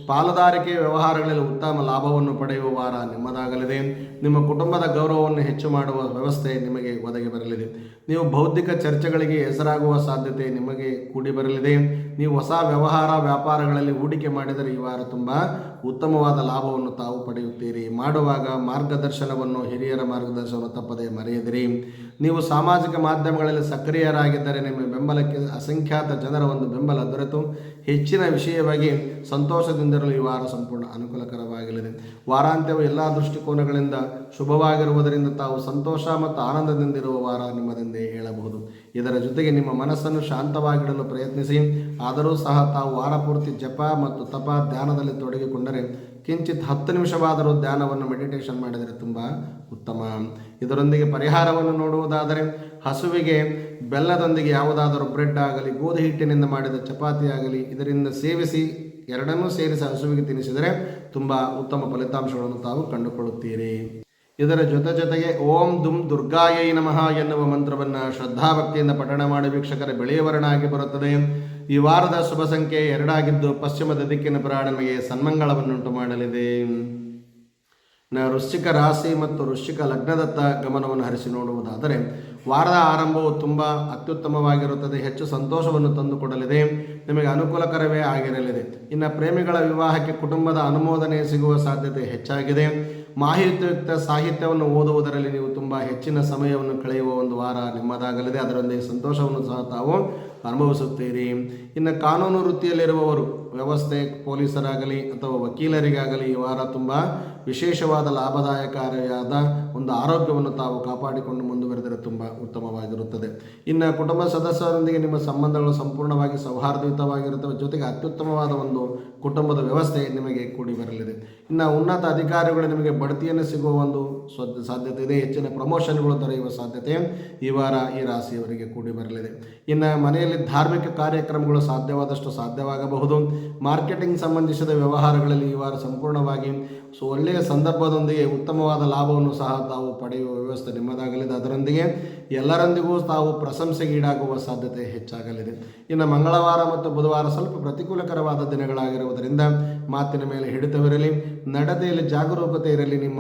ಪಾಲುದಾರಿಕೆ ವ್ಯವಹಾರಗಳಲ್ಲಿ ಉತ್ತಮ ಲಾಭವನ್ನು ಪಡೆಯುವ ವಾರ ನಿಮ್ಮದಾಗಲಿದೆ. ನಿಮ್ಮ ಕುಟುಂಬದ ಗೌರವವನ್ನು ಹೆಚ್ಚು ಮಾಡುವ ವ್ಯವಸ್ಥೆ ನಿಮಗೆ ಒದಗಿ ಬರಲಿದೆ. ನೀವು ಬೌದ್ಧಿಕ ಚರ್ಚೆಗಳಿಗೆ ಹೆಸರಾಗುವ ಸಾಧ್ಯತೆ ನಿಮಗೆ ಕೂಡಿ ಬರಲಿದೆ. ನೀವು ಹೊಸ ವ್ಯವಹಾರ ವ್ಯಾಪಾರಗಳಲ್ಲಿ ಹೂಡಿಕೆ ಮಾಡಿದರೆ ಈ ವಾರ ತುಂಬ ಉತ್ತಮವಾದ ಲಾಭವನ್ನು ತಾವು ಪಡೆಯುತ್ತೀರಿ. ಮಾಡುವಾಗ ಮಾರ್ಗದರ್ಶನವನ್ನು ಹಿರಿಯರ ಮಾರ್ಗದರ್ಶನವನ್ನು ತಪ್ಪದೆ ಮರೆಯದಿರಿ. ನೀವು ಸಾಮಾಜಿಕ ಮಾಧ್ಯಮಗಳಲ್ಲಿ ಸಕ್ರಿಯರಾಗಿದ್ದರೆ ನಿಮ್ಮ ಬೆಂಬಲಕ್ಕೆ ಅಸಂಖ್ಯಾತ ಜನರ ಒಂದು ಬೆಂಬಲ ದೊರೆತು. ಹೆಚ್ಚಿನ ವಿಷಯವಾಗಿ ಸಂತೋಷದಿಂದಿರಲು ಈ ವಾರ ಸಂಪೂರ್ಣ ಅನುಕೂಲಕರವಾಗಲಿದೆ ವಾರಾಂತ್ಯವು ಎಲ್ಲ ದೃಷ್ಟಿಕೋನಗಳಿಂದ ಶುಭವಾಗಿರುವುದರಿಂದ ತಾವು ಸಂತೋಷ ಮತ್ತು ಆನಂದದಿಂದಿರುವ ವಾರ ನಿಮ್ಮದೆಂದೇ ಹೇಳಬಹುದು. ಇದರ ಜೊತೆಗೆ ನಿಮ್ಮ ಮನಸ್ಸನ್ನು ಶಾಂತವಾಗಿಡಲು ಪ್ರಯತ್ನಿಸಿ. ಆದರೂ ಸಹ ತಾವು ವಾರಪೂರ್ತಿ ಜಪ ಮತ್ತು ತಪ ಧ್ಯಾನದಲ್ಲಿ ತೊಡಗಿಕೊಂಡರೆ ಕಿಂಚಿತ್ ಹತ್ತು ನಿಮಿಷವಾದರೂ ಧ್ಯಾನವನ್ನು ಮೆಡಿಟೇಷನ್ ಮಾಡಿದರೆ ತುಂಬ ಉತ್ತಮ. ಇದರೊಂದಿಗೆ ಪರಿಹಾರವನ್ನು ನೋಡುವುದಾದರೆ ಹಸುವಿಗೆ ಬೆಲ್ಲದೊಂದಿಗೆ ಯಾವುದಾದರೂ ಬ್ರೆಡ್ ಆಗಲಿ, ಗೋಧಿ ಹಿಟ್ಟಿನಿಂದ ಮಾಡಿದ ಚಪಾತಿ ಆಗಲಿ, ಇದರಿಂದ ಸೇವಿಸಿ, ಎರಡನ್ನೂ ಸೇರಿಸಿ ಹಸುವಿಗೆ ತಿನ್ನಿಸಿದರೆ ತುಂಬ ಉತ್ತಮ ಫಲಿತಾಂಶಗಳನ್ನು ತಾವು ಕಂಡುಕೊಳ್ಳುತ್ತೀರಿ. ಇದರ ಜೊತೆ ಜೊತೆಗೆ ಓಂ ದುಂ ದುರ್ಗಾಯೈ ನಮಃ ಎನ್ನುವ ಮಂತ್ರವನ್ನು ಶ್ರದ್ಧಾಭಕ್ತಿಯಿಂದ ಪಠಣ ಮಾಡಿ ವೀಕ್ಷಕರ ಬೆಳೆಯ ವರ್ಣ ಆಗಿ ಬರುತ್ತದೆ. ಈ ವಾರದ ಶುಭ ಸಂಖ್ಯೆ ಎರಡಾಗಿದ್ದು ಪಶ್ಚಿಮದ ದಿಕ್ಕಿನ ಪ್ರಾಣ ನಮಗೆ ಸನ್ಮಂಗಳವನ್ನುಂಟು ಮಾಡಲಿದೆ. ವೃಶ್ಚಿಕ ರಾಶಿ ಮತ್ತು ವೃಶ್ಚಿಕ ಲಗ್ನದತ್ತ ಗಮನವನ್ನು ಹರಿಸಿ ನೋಡುವುದಾದರೆ, ವಾರದ ಆರಂಭವು ತುಂಬ ಅತ್ಯುತ್ತಮವಾಗಿರುತ್ತದೆ, ಹೆಚ್ಚು ಸಂತೋಷವನ್ನು ತಂದುಕೊಡಲಿದೆ, ನಿಮಗೆ ಅನುಕೂಲಕರವೇ ಆಗಿರಲಿದೆ. ಇನ್ನು ಪ್ರೇಮಿಗಳ ವಿವಾಹಕ್ಕೆ ಕುಟುಂಬದ ಅನುಮೋದನೆ ಸಿಗುವ ಸಾಧ್ಯತೆ ಹೆಚ್ಚಾಗಿದೆ. ಮಾಹಿತಿಯುಕ್ತ ಸಾಹಿತ್ಯವನ್ನು ಓದುವುದರಲ್ಲಿ ನೀವು ತುಂಬ ಹೆಚ್ಚಿನ ಸಮಯವನ್ನು ಕಳೆಯುವ ಒಂದು ವಾರ ನಿಮ್ಮದಾಗಲಿದೆ. ಅದರೊಂದಿಗೆ ಸಂತೋಷವನ್ನು ಸಹ ತಾವು ಅನುಭವಿಸುತ್ತೀರಿ. ಇನ್ನು ಕಾನೂನು ವೃತ್ತಿಯಲ್ಲಿರುವವರು ವ್ಯವಸ್ಥೆ ಪೊಲೀಸರಾಗಲಿ ಅಥವಾ ವಕೀಲರಿಗಾಗಲಿ ಈ ವಾರ ತುಂಬ ವಿಶೇಷವಾದ ಲಾಭದಾಯಕಾರಿಯಾದ ಒಂದು ಆರೋಗ್ಯವನ್ನು ತಾವು ಕಾಪಾಡಿಕೊಂಡು ಮುಂದುವರೆದರೆ ತುಂಬ ಉತ್ತಮವಾಗಿರುತ್ತದೆ. ಇನ್ನು ಕುಟುಂಬ ಸದಸ್ಯರೊಂದಿಗೆ ನಿಮ್ಮ ಸಂಬಂಧಗಳು ಸಂಪೂರ್ಣವಾಗಿ ಸೌಹಾರ್ದಯುತವಾಗಿರುತ್ತವೆ. ಜೊತೆಗೆ ಅತ್ಯುತ್ತಮವಾದ ಒಂದು ಕುಟುಂಬದ ವ್ಯವಸ್ಥೆ ನಿಮಗೆ ಕೂಡಿ ಬರಲಿದೆ. ಇನ್ನು ಉನ್ನತ ಅಧಿಕಾರಿಗಳು ನಿಮಗೆ ಬಡ್ತಿಯನ್ನು ಸಿಗುವ ಒಂದು ಸಾಧ್ಯತೆ ಇದೆ. ಹೆಚ್ಚಿನ ಪ್ರಮೋಷನ್ಗಳು ದೊರೆಯುವ ಸಾಧ್ಯತೆ ಈ ವಾರ ಈ ರಾಶಿಯವರಿಗೆ ಕೂಡಿ ಬರಲಿದೆ. ಇನ್ನು ಮನೆಯಲ್ಲಿ ಧಾರ್ಮಿಕ ಕಾರ್ಯಕ್ರಮಗಳು ಸಾಧ್ಯವಾದಷ್ಟು ಸಾಧ್ಯವಾಗಬಹುದು. ಮಾರ್ಕೆಟಿಂಗ್ ಸಂಬಂಧಿಸಿದ ವ್ಯವಹಾರಗಳಲ್ಲಿ ಈ ವಾರ ಸಂಪೂರ್ಣವಾಗಿ ಸೊ ಒಳ್ಳೆಯ ಸಂದರ್ಭದೊಂದಿಗೆ ಉತ್ತಮವಾದ ಲಾಭವನ್ನು ಸಹ ತಾವು ಪಡೆಯುವ ವ್ಯವಸ್ಥೆ ನಿಮ್ಮದಾಗಲಿದೆ. ಅದರೊಂದಿಗೆ ಎಲ್ಲರೊಂದಿಗೂ ತಾವು ಪ್ರಶಂಸೆಗೀಡಾಗುವ ಸಾಧ್ಯತೆ ಹೆಚ್ಚಾಗಲಿದೆ. ಇನ್ನು ಮಂಗಳವಾರ ಮತ್ತು ಬುಧವಾರ ಸ್ವಲ್ಪ ಪ್ರತಿಕೂಲಕರವಾದ ದಿನಗಳಾಗಿರುವುದರಿಂದ ಮಾತಿನ ಮೇಲೆ ಹಿಡಿತವಿರಲಿ. ನಡತೆಯಲ್ಲಿ ಜಾಗರೂಕತೆ ಇರಲಿ ನಿಮ್ಮ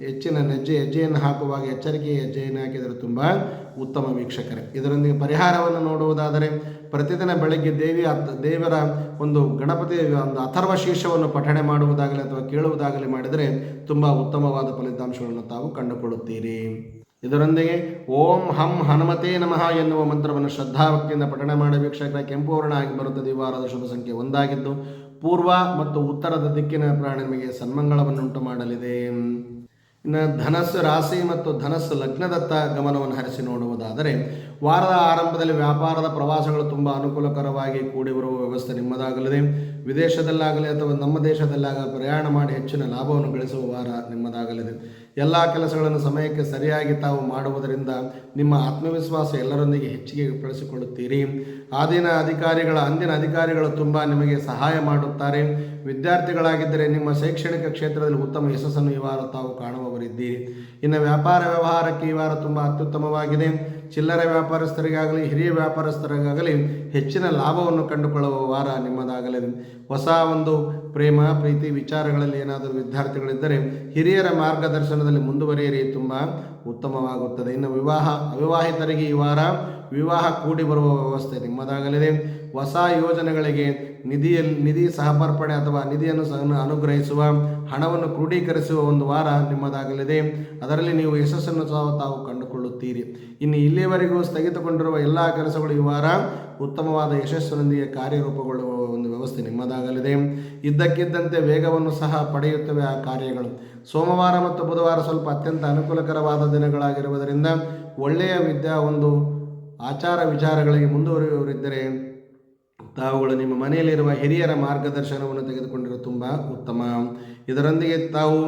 ಹೆಚ್ಚಿನ ನೆಜ್ಜೆ ಹೆಜ್ಜೆಯನ್ನು ಹಾಕುವಾಗ ಎಚ್ಚರಿಕೆಯ ಹೆಜ್ಜೆಯನ್ನು ಹಾಕಿದರೆ ತುಂಬ ಉತ್ತಮ ವೀಕ್ಷಕರೇ. ಇದರೊಂದಿಗೆ ಪರಿಹಾರವನ್ನು ನೋಡುವುದಾದರೆ, ಪ್ರತಿದಿನ ಬೆಳಗ್ಗೆ ದೇವಿ ದೇವರ ಒಂದು ಗಣಪತಿ, ಒಂದು ಅಥರ್ವ ಶೀರ್ಷವನ್ನು ಪಠಣೆ ಮಾಡುವುದಾಗಲಿ ಅಥವಾ ಕೇಳುವುದಾಗಲಿ ಮಾಡಿದರೆ ತುಂಬ ಉತ್ತಮವಾದ ಫಲಿತಾಂಶಗಳನ್ನು ತಾವು ಕಂಡುಕೊಳ್ಳುತ್ತೀರಿ. ಇದರೊಂದಿಗೆ ಓಂ ಹಂ ಹನುಮತೇ ನಮಃ ಎನ್ನುವ ಮಂತ್ರವನ್ನು ಶ್ರದ್ಧಾಭಕ್ತಿಯಿಂದ ಪಠಣ ಮಾಡಿ ವೀಕ್ಷಕರ ಕೆಂಪು ವರ್ಣ ಆಗಿ ಬರುತ್ತದೆ ಈ ವಾರದ ಶುಭ ಸಂಖ್ಯೆ ಒಂದಾಗಿದ್ದು, ಪೂರ್ವ ಮತ್ತು ಉತ್ತರದ ದಿಕ್ಕಿನ ಪ್ರಾಣ ನಿಮಗೆ ಸನ್ಮಂಗಳವನ್ನುಂಟು ಮಾಡಲಿದೆ. ಇನ್ನು ಧನಸ್ಸು ರಾಶಿ ಮತ್ತು ಧನಸ್ಸು ಲಗ್ನದತ್ತ ಗಮನವನ್ನು ಹರಿಸಿ ನೋಡುವುದಾದರೆ, ವಾರದ ಆರಂಭದಲ್ಲಿ ವ್ಯಾಪಾರದ ಪ್ರವಾಸಗಳು ತುಂಬ ಅನುಕೂಲಕರವಾಗಿ ಕೂಡಿ ಬರುವ ವ್ಯವಸ್ಥೆ ನಿಮ್ಮದಾಗಲಿದೆ. ವಿದೇಶದಲ್ಲಾಗಲಿ ಅಥವಾ ನಮ್ಮ ದೇಶದಲ್ಲಾಗಲಿ ಪ್ರಯಾಣ ಮಾಡಿ ಹೆಚ್ಚಿನ ಲಾಭವನ್ನು ಗಳಿಸುವ ವಾರ ನಿಮ್ಮದಾಗಲಿದೆ. ಎಲ್ಲ ಕೆಲಸಗಳನ್ನು ಸಮಯಕ್ಕೆ ಸರಿಯಾಗಿ ತಾವು ಮಾಡುವುದರಿಂದ ನಿಮ್ಮ ಆತ್ಮವಿಶ್ವಾಸ ಎಲ್ಲರೊಂದಿಗೆ ಹೆಚ್ಚಿಗೆ ಪಡಿಸಿಕೊಳ್ಳುತ್ತೀರಿ ಆದಿನ ಅಧಿಕಾರಿಗಳ, ಅಂದಿನ ಅಧಿಕಾರಿಗಳು ತುಂಬ ನಿಮಗೆ ಸಹಾಯ ಮಾಡುತ್ತಾರೆ. ವಿದ್ಯಾರ್ಥಿಗಳಾಗಿದ್ದರೆ ನಿಮ್ಮ ಶೈಕ್ಷಣಿಕ ಕ್ಷೇತ್ರದಲ್ಲಿ ಉತ್ತಮ ಯಶಸ್ಸನ್ನು ಈ ತಾವು ಕಾಣುವವರಿದ್ದೀರಿ. ಇನ್ನು ವ್ಯಾಪಾರ ವ್ಯವಹಾರಕ್ಕೆ ಈ ವಾರ ತುಂಬ ಅತ್ಯುತ್ತಮವಾಗಿದೆ. ಚಿಲ್ಲರೆ ವ್ಯಾಪಾರಸ್ಥರಿಗಾಗಲಿ, ಹಿರಿಯ ವ್ಯಾಪಾರಸ್ಥರಿಗಾಗಲಿ ಹೆಚ್ಚಿನ ಲಾಭವನ್ನು ಕಂಡುಕೊಳ್ಳುವ ವಾರ ನಿಮ್ಮದಾಗಲಿದೆ ಹೊಸ ಒಂದು ಪ್ರೇಮ, ಪ್ರೀತಿ, ವಿಚಾರಗಳಲ್ಲಿ ಏನಾದರೂ ವಿದ್ಯಾರ್ಥಿಗಳಿದ್ದರೆ ಹಿರಿಯರ ಮಾರ್ಗದರ್ಶನದಲ್ಲಿ ಮುಂದುವರಿಯಿರಿ. ತುಂಬ ಉತ್ತಮವಾಗುತ್ತದೆ. ಇನ್ನು ವಿವಾಹ, ಅವಿವಾಹಿತರಿಗೆ ಈ ವಾರ ವಿವಾಹ ಕೂಡಿ ಬರುವ ವ್ಯವಸ್ಥೆ ನಿಮ್ಮದಾಗಲಿದೆ. ಹೊಸ ಯೋಜನೆಗಳಿಗೆ ನಿಧಿಯಲ್ಲಿ ನಿಧಿ ಸಹಪರ್ಪಣೆ ಅಥವಾ ನಿಧಿಯನ್ನು ಸಹ ಅನುಗ್ರಹಿಸುವ, ಹಣವನ್ನು ಕ್ರೋಢೀಕರಿಸುವ ಒಂದು ವಾರ ನಿಮ್ಮದಾಗಲಿದೆ. ಅದರಲ್ಲಿ ನೀವು ಯಶಸ್ಸನ್ನು ಸಹ ತಾವು ಕಂಡುಕೊಳ್ಳುತ್ತೀರಿ. ಇನ್ನು ಇಲ್ಲಿಯವರೆಗೂ ಸ್ಥಗಿತಗೊಂಡಿರುವ ಎಲ್ಲ ಕೆಲಸಗಳು ಈ ವಾರ ಉತ್ತಮವಾದ ಯಶಸ್ಸಿನೊಂದಿಗೆ ಕಾರ್ಯರೂಪಗೊಳ್ಳುವ ಒಂದು ವ್ಯವಸ್ಥೆ ನಿಮ್ಮದಾಗಲಿದೆ. ಇದ್ದಕ್ಕಿದ್ದಂತೆ ವೇಗವನ್ನು ಸಹ ಪಡೆಯುತ್ತವೆ ಆ ಕಾರ್ಯಗಳು. ಸೋಮವಾರ ಮತ್ತು ಬುಧವಾರ ಸ್ವಲ್ಪ ಅತ್ಯಂತ ಅನುಕೂಲಕರವಾದ ದಿನಗಳಾಗಿರುವುದರಿಂದ ಒಳ್ಳೆಯ ವಿದ್ಯಾ ಒಂದು ಆಚಾರ ವಿಚಾರಗಳಿಗೆ ಮುಂದುವರಿಯುವವರಿದ್ದರೆ ತಾವುಗಳು ನಿಮ್ಮ ಮನೆಯಲ್ಲಿರುವ ಹಿರಿಯರ ಮಾರ್ಗದರ್ಶನವನ್ನು ತೆಗೆದುಕೊಂಡಿರೋ ತುಂಬ ಉತ್ತಮ. ಇದರೊಂದಿಗೆ ತಾವು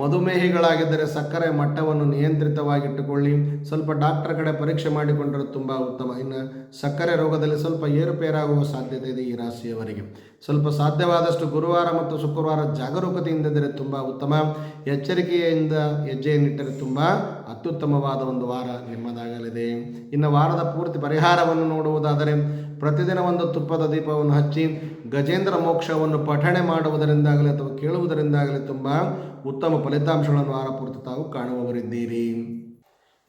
ಮಧುಮೇಹಿಗಳಾಗಿದ್ದರೆ ಸಕ್ಕರೆ ಮಟ್ಟವನ್ನು ನಿಯಂತ್ರಿತವಾಗಿಟ್ಟುಕೊಳ್ಳಿ. ಸ್ವಲ್ಪ ಡಾಕ್ಟರ್ ಕಡೆ ಪರೀಕ್ಷೆ ಮಾಡಿಕೊಂಡರೆ ತುಂಬ ಉತ್ತಮ. ಇನ್ನು ಸಕ್ಕರೆ ರೋಗದಲ್ಲಿ ಸ್ವಲ್ಪ ಏರುಪೇರಾಗುವ ಸಾಧ್ಯತೆ ಇದೆ ಈ ರಾಶಿಯವರಿಗೆ. ಸ್ವಲ್ಪ ಸಾಧ್ಯವಾದಷ್ಟು ಗುರುವಾರ ಮತ್ತು ಶುಕ್ರವಾರ ಜಾಗರೂಕತೆಯಿಂದಿದ್ದರೆ ತುಂಬ ಉತ್ತಮ. ಎಚ್ಚರಿಕೆಯಿಂದ ಹೆಜ್ಜೆಯನ್ನಿಟ್ಟರೆ ತುಂಬ ಅತ್ಯುತ್ತಮವಾದ ಒಂದು ವಾರ ನಿಮ್ಮದಾಗಲಿದೆ. ಇನ್ನು ವಾರದ ಪೂರ್ತಿ ಪರಿಹಾರವನ್ನು ನೋಡುವುದಾದರೆ ಪ್ರತಿದಿನ ಒಂದು ತುಪ್ಪದ ದೀಪವನ್ನು ಹಚ್ಚಿ ಗಜೇಂದ್ರ ಮೋಕ್ಷವನ್ನು ಪಠಣೆ ಮಾಡುವುದರಿಂದಾಗಲಿ ಅಥವಾ ಕೇಳುವುದರಿಂದಾಗಲಿ ತುಂಬ ಉತ್ತಮ ಫಲಿತಾಂಶಗಳನ್ನು ವಾರ ಪೂರ್ತಿ ತಾವು ಕಾಣುವವರಿದ್ದೀರಿ.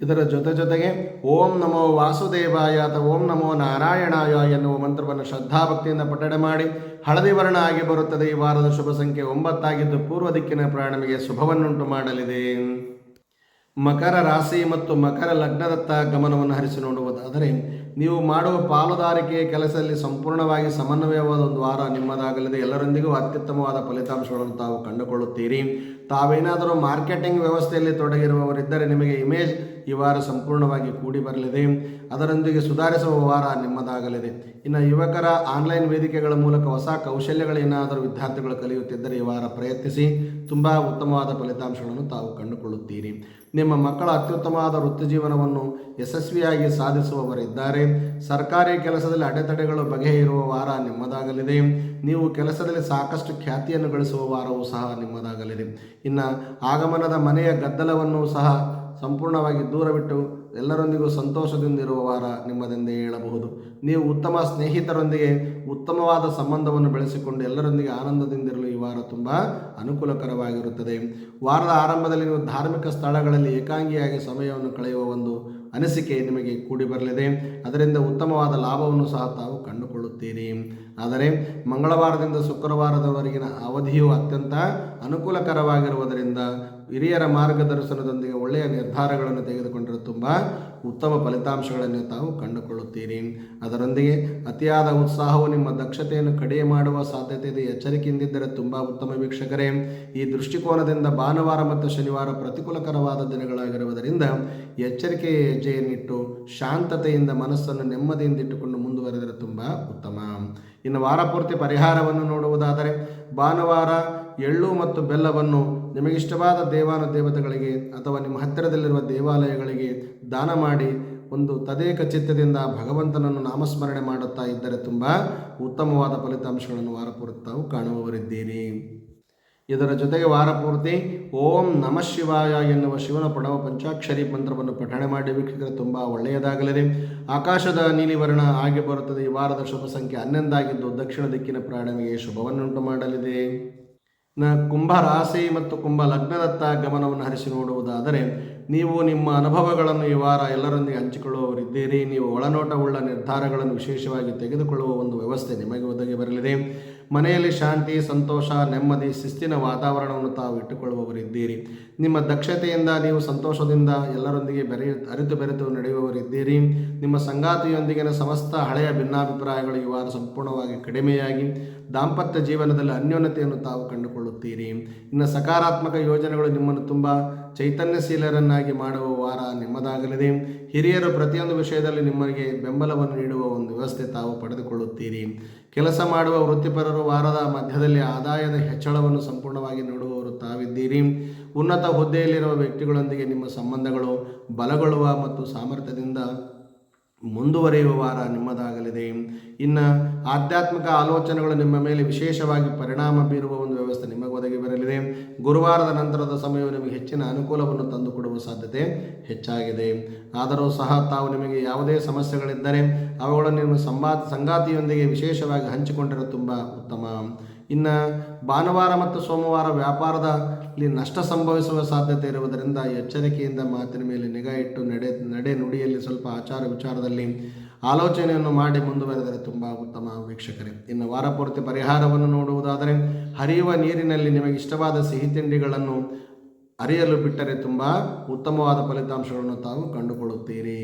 ಇದರ ಜೊತೆ ಜೊತೆಗೆ ಓಂ ನಮೋ ವಾಸುದೇವಾಯ ಅಥವಾ ಓಂ ನಮೋ ನಾರಾಯಣಾಯ ಎನ್ನುವ ಮಂತ್ರವನ್ನು ಶ್ರದ್ಧಾಭಕ್ತಿಯಿಂದ ಪಠಣೆ ಮಾಡಿ ಹಳದಿ ವರ್ಣ ಆಗಿ ಬರುತ್ತದೆ. ಈ ವಾರದ ಶುಭ ಸಂಖ್ಯೆ ಒಂಬತ್ತಾಗಿದ್ದು ಪೂರ್ವ ದಿಕ್ಕಿನ ಪ್ರಾಣಮಿಗೆ ಶುಭವನ್ನುಂಟು ಮಾಡಲಿದೆ. ಮಕರ ರಾಶಿ ಮತ್ತು ಮಕರ ಲಗ್ನದತ್ತ ಗಮನವನ್ನು ಹರಿಸಿ ನೋಡುವುದಾದರೆ, ನೀವು ಮಾಡುವ ಪಾಲುದಾರಿಕೆಯ ಕೆಲಸದಲ್ಲಿ ಸಂಪೂರ್ಣವಾಗಿ ಸಮನ್ವಯವಾದ ಒಂದು ವಾರ ನಿಮ್ಮದಾಗಲಿದೆ. ಎಲ್ಲರೊಂದಿಗೂ ಅತ್ಯುತ್ತಮವಾದ ಫಲಿತಾಂಶಗಳನ್ನು ತಾವು ಕಂಡುಕೊಳ್ಳುತ್ತೀರಿ. ತಾವೇನಾದರೂ ಮಾರ್ಕೆಟಿಂಗ್ ವ್ಯವಸ್ಥೆಯಲ್ಲಿ ತೊಡಗಿರುವವರಿದ್ದರೆ ನಿಮಗೆ ಇಮೇಜ್ ಈ ವಾರ ಸಂಪೂರ್ಣವಾಗಿ ಕೂಡಿ ಬರಲಿದೆ. ಅದರೊಂದಿಗೆ ಸುಧಾರಿಸುವ ವಾರ ನಿಮ್ಮದಾಗಲಿದೆ. ಇನ್ನು ಯುವಕರ ಆನ್ಲೈನ್ ವೇದಿಕೆಗಳ ಮೂಲಕ ಹೊಸ ಕೌಶಲ್ಯಗಳೇನಾದರೂ ವಿದ್ಯಾರ್ಥಿಗಳು ಕಲಿಯುತ್ತಿದ್ದರೆ ಈ ವಾರ ಪ್ರಯತ್ನಿಸಿ. ತುಂಬ ಉತ್ತಮವಾದ ಫಲಿತಾಂಶಗಳನ್ನು ತಾವು ಕಂಡುಕೊಳ್ಳುತ್ತೀರಿ. ನಿಮ್ಮ ಮಕ್ಕಳ ಅತ್ಯುತ್ತಮವಾದ ವೃತ್ತಿ ಜೀವನವನ್ನು ಯಶಸ್ವಿಯಾಗಿ ಸಾಧಿಸುವವರಿದ್ದಾರೆ ಸರ್ಕಾರಿ ಕೆಲಸದಲ್ಲಿ ಅಡೆತಡೆಗಳು ಬಗೆಹರಿಯುವ ವಾರ ನಿಮ್ಮದಾಗಲಿದೆ. ನೀವು ಕೆಲಸದಲ್ಲಿ ಸಾಕಷ್ಟು ಖ್ಯಾತಿಯನ್ನು ಗಳಿಸುವ ವಾರವೂ ಸಹ ನಿಮ್ಮದಾಗಲಿದೆ. ಇನ್ನು ಆಗಮನದ ಮನೆಯ ಗದ್ದಲವನ್ನು ಸಹ ಸಂಪೂರ್ಣವಾಗಿ ದೂರವಿಟ್ಟು ಎಲ್ಲರೊಂದಿಗೂ ಸಂತೋಷದಿಂದಿರುವ ವಾರ ನಿಮ್ಮದೆಂದೇ ಹೇಳಬಹುದು. ನೀವು ಉತ್ತಮ ಸ್ನೇಹಿತರೊಂದಿಗೆ ಉತ್ತಮವಾದ ಸಂಬಂಧವನ್ನು ಬೆಳೆಸಿಕೊಂಡು ಎಲ್ಲರೊಂದಿಗೆ ಆನಂದದಿಂದಿರಲು ಈ ವಾರ ತುಂಬ ಅನುಕೂಲಕರವಾಗಿರುತ್ತದೆ. ವಾರದ ಆರಂಭದಲ್ಲಿ ನೀವು ಧಾರ್ಮಿಕ ಸ್ಥಳಗಳಲ್ಲಿ ಏಕಾಂಗಿಯಾಗಿ ಸಮಯವನ್ನು ಕಳೆಯುವ ಒಂದು ಅನಿಸಿಕೆ ನಿಮಗೆ ಕೂಡಿ ಬರಲಿದೆ. ಅದರಿಂದ ಉತ್ತಮವಾದ ಲಾಭವನ್ನು ಸಹ ತಾವು ಕಂಡುಕೊಳ್ಳುತ್ತೀರಿ ಆದರೆ ಮಂಗಳವಾರದಿಂದ ಶುಕ್ರವಾರದವರೆಗಿನ ಅವಧಿಯು ಅತ್ಯಂತ ಅನುಕೂಲಕರವಾಗಿರುವುದರಿಂದ ಹಿರಿಯರ ಮಾರ್ಗದರ್ಶನದೊಂದಿಗೆ ಒಳ್ಳೆಯ ನಿರ್ಧಾರಗಳನ್ನು ತೆಗೆದುಕೊಂಡರೆ ತುಂಬ ಉತ್ತಮ ಫಲಿತಾಂಶಗಳನ್ನು ತಾವು ಕಂಡುಕೊಳ್ಳುತ್ತೀರಿ. ಅದರೊಂದಿಗೆ ಅತಿಯಾದ ಉತ್ಸಾಹವು ನಿಮ್ಮ ದಕ್ಷತೆಯನ್ನು ಕಡಿಮೆ ಮಾಡುವ ಸಾಧ್ಯತೆ ಇದೆ ಎಚ್ಚರಿಕೆಯಿಂದಿದ್ದರೆ ತುಂಬ ಉತ್ತಮ ವೀಕ್ಷಕರೇ. ಈ ದೃಷ್ಟಿಕೋನದಿಂದ ಭಾನುವಾರ ಮತ್ತು ಶನಿವಾರ ಪ್ರತಿಕೂಲಕರವಾದ ದಿನಗಳಾಗಿರುವುದರಿಂದ ಎಚ್ಚರಿಕೆಯ ಹೆಜ್ಜೆಯನ್ನಿಟ್ಟು ಶಾಂತತೆಯಿಂದ ಮನಸ್ಸನ್ನು ನೆಮ್ಮದಿಯಿಂದ ಇಟ್ಟುಕೊಂಡು ಮುಂದುವರೆದರೆ ತುಂಬ ಉತ್ತಮ. ಇನ್ನು ವಾರಪೂರ್ತಿ ಪರಿಹಾರವನ್ನು ನೋಡುವುದಾದರೆ ಭಾನುವಾರ ಎಳ್ಳು ಮತ್ತು ಬೆಲ್ಲವನ್ನು ನಿಮಗಿಷ್ಟವಾದ ದೇವಾನು ದೇವತೆಗಳಿಗೆ ಅಥವಾ ನಿಮ್ಮ ಹತ್ತಿರದಲ್ಲಿರುವ ದೇವಾಲಯಗಳಿಗೆ ದಾನ ಮಾಡಿ ಒಂದು ತದೇಕ ಚಿತ್ತದಿಂದ ಭಗವಂತನನ್ನು ನಾಮಸ್ಮರಣೆ ಮಾಡುತ್ತಾ ಇದ್ದರೆ ತುಂಬ ಉತ್ತಮವಾದ ಫಲಿತಾಂಶಗಳನ್ನು ವಾರಪೂರ್ತಿ ತಾವು ಕಾಣುವವರಿದ್ದೀರಿ. ಇದರ ಜೊತೆಗೆ ವಾರಪೂರ್ತಿ ಓಂ ನಮಃ ಶಿವಾಯ ಎನ್ನುವ ಶಿವನ ಪ್ರಣವ ಪಂಚಾಕ್ಷರಿ ಮಂತ್ರವನ್ನು ಪಠಣೆ ಮಾಡಿ ವೀಕ್ಷಕರು, ತುಂಬ ಒಳ್ಳೆಯದಾಗಲಿದೆ. ಆಕಾಶದ ನೀಲಿವರ್ಣ ಆಗಿ ಬರುತ್ತದೆ. ಈ ವಾರದ ಶುಭ ಸಂಖ್ಯೆ ಹನ್ನೊಂದಾಗಿದ್ದು ದಕ್ಷಿಣ ದಿಕ್ಕಿನ ಪ್ರಾಣಿಗೆ ಶುಭವನ್ನುಂಟು ಮಾಡಲಿದೆ. ನ ಕುಂಭ ರಾಶಿ ಮತ್ತು ಕುಂಭ ಲಗ್ನದತ್ತ ಗಮನವನ್ನು ಹರಿಸಿ ನೋಡುವುದಾದರೆ, ನೀವು ನಿಮ್ಮ ಅನುಭವಗಳನ್ನು ಈ ವಾರ ಎಲ್ಲರೊಂದಿಗೆ ಹಂಚಿಕೊಳ್ಳುವವರಿದ್ದೀರಿ. ನೀವು ಒಳನೋಟವುಳ್ಳ ನಿರ್ಧಾರಗಳನ್ನು ವಿಶೇಷವಾಗಿ ತೆಗೆದುಕೊಳ್ಳುವ ಒಂದು ವ್ಯವಸ್ಥೆ ನಿಮಗೆ ಒದಗಿ ಬರಲಿದೆ. ಮನೆಯಲ್ಲಿ ಶಾಂತಿ, ಸಂತೋಷ, ನೆಮ್ಮದಿ, ಶಿಸ್ತಿನ ವಾತಾವರಣವನ್ನು ತಾವು ಇಟ್ಟುಕೊಳ್ಳುವವರಿದ್ದೀರಿ. ನಿಮ್ಮ ದಕ್ಷತೆಯಿಂದ ನೀವು ಸಂತೋಷದಿಂದ ಎಲ್ಲರೊಂದಿಗೆ ಬೆರೆ, ಅರಿತು ಬೆರೆತು ನಡೆಯುವವರಿದ್ದೀರಿ. ನಿಮ್ಮ ಸಂಗಾತಿಯೊಂದಿಗಿನ ಸಮಸ್ತ ಹಳೆಯ ಭಿನ್ನಾಭಿಪ್ರಾಯಗಳು ವಾರ ಸಂಪೂರ್ಣವಾಗಿ ಕಡಿಮೆಯಾಗಿ ದಾಂಪತ್ಯ ಜೀವನದಲ್ಲಿ ಅನ್ಯೋನ್ಯತೆಯನ್ನು ತಾವು ಕಂಡುಕೊಳ್ಳುತ್ತೀರಿ. ಇನ್ನು ಸಕಾರಾತ್ಮಕ ಯೋಜನೆಗಳು ನಿಮ್ಮನ್ನು ತುಂಬ ಚೈತನ್ಯಶೀಲರನ್ನಾಗಿ ಮಾಡುವ ವಾರ ನಿಮ್ಮದಾಗಲಿದೆ. ಹಿರಿಯರು ಪ್ರತಿಯೊಂದು ವಿಷಯದಲ್ಲಿ ನಿಮಗೆ ಬೆಂಬಲವನ್ನು ನೀಡುವ ಒಂದು ವ್ಯವಸ್ಥೆ ತಾವು ಪಡೆದುಕೊಳ್ಳುತ್ತೀರಿ. ಕೆಲಸ ಮಾಡುವ ವೃತ್ತಿಪರರು ವಾರದ ಮಧ್ಯದಲ್ಲಿ ಆದಾಯದ ಹೆಚ್ಚಳವನ್ನು ಸಂಪೂರ್ಣವಾಗಿ ನೋಡುವವರು ತಾವಿದ್ದೀರಿ. ಉನ್ನತ ಹುದ್ದೆಯಲ್ಲಿರುವ ವ್ಯಕ್ತಿಗಳೊಂದಿಗೆ ನಿಮ್ಮ ಸಂಬಂಧಗಳು ಬಲಗೊಳ್ಳುವ ಮತ್ತು ಸಾಮರ್ಥ್ಯದಿಂದ ಮುಂದುವರಿಯುವ ವಾರ ನಿಮ್ಮದಾಗಲಿದೆ. ಇನ್ನು ಆಧ್ಯಾತ್ಮಿಕ ಆಲೋಚನೆಗಳು ನಿಮ್ಮ ಮೇಲೆ ವಿಶೇಷವಾಗಿ ಪರಿಣಾಮ ಬೀರುವ ಒಂದು ವ್ಯವಸ್ಥೆ ನಿಮಗೆ ಒದಗಿ ಬರಲಿದೆ. ಗುರುವಾರದ ನಂತರದ ಸಮಯವು ನಿಮಗೆ ಹೆಚ್ಚಿನ ಅನುಕೂಲವನ್ನು ತಂದುಕೊಡುವ ಸಾಧ್ಯತೆ ಹೆಚ್ಚಾಗಿದೆ. ಆದರೂ ಸಹ ತಾವು ನಿಮಗೆ ಯಾವುದೇ ಸಮಸ್ಯೆಗಳಿದ್ದರೆ ಅವುಗಳನ್ನು ನಿಮ್ಮ ಸಂಬಾ, ಸಂಗಾತಿಯೊಂದಿಗೆ ವಿಶೇಷವಾಗಿ ಹಂಚಿಕೊಂಡರೆ ತುಂಬ ಉತ್ತಮ. ಇನ್ನು ಭಾನುವಾರ ಮತ್ತು ಸೋಮವಾರ ವ್ಯಾಪಾರದಲ್ಲಿ ನಷ್ಟ ಸಂಭವಿಸುವ ಸಾಧ್ಯತೆ ಇರುವುದರಿಂದ ಎಚ್ಚರಿಕೆಯಿಂದ ಮಾತಿನ ಮೇಲೆ ನಿಗಾ ಇಟ್ಟು ನಡೆ ನಡೆ ನುಡಿಯಲ್ಲಿ ಸ್ವಲ್ಪ ಆಚಾರ ವಿಚಾರದಲ್ಲಿ ಆಲೋಚನೆಯನ್ನು ಮಾಡಿ ಮುಂದುವರೆದರೆ ತುಂಬ ಉತ್ತಮ ವೀಕ್ಷಕರೇ. ಇನ್ನು ವಾರಪೂರ್ತಿ ಪರಿಹಾರವನ್ನು ನೋಡುವುದಾದರೆ ಹರಿಯುವ ನೀರಿನಲ್ಲಿ ನಿಮಗೆ ಇಷ್ಟವಾದ ಸಿಹಿ ತಿಂಡಿಗಳನ್ನು ಅರಿಯಲು ಬಿಟ್ಟರೆ ತುಂಬ ಉತ್ತಮವಾದ ಫಲಿತಾಂಶಗಳನ್ನು ತಾವು ಕಂಡುಕೊಳ್ಳುತ್ತೀರಿ.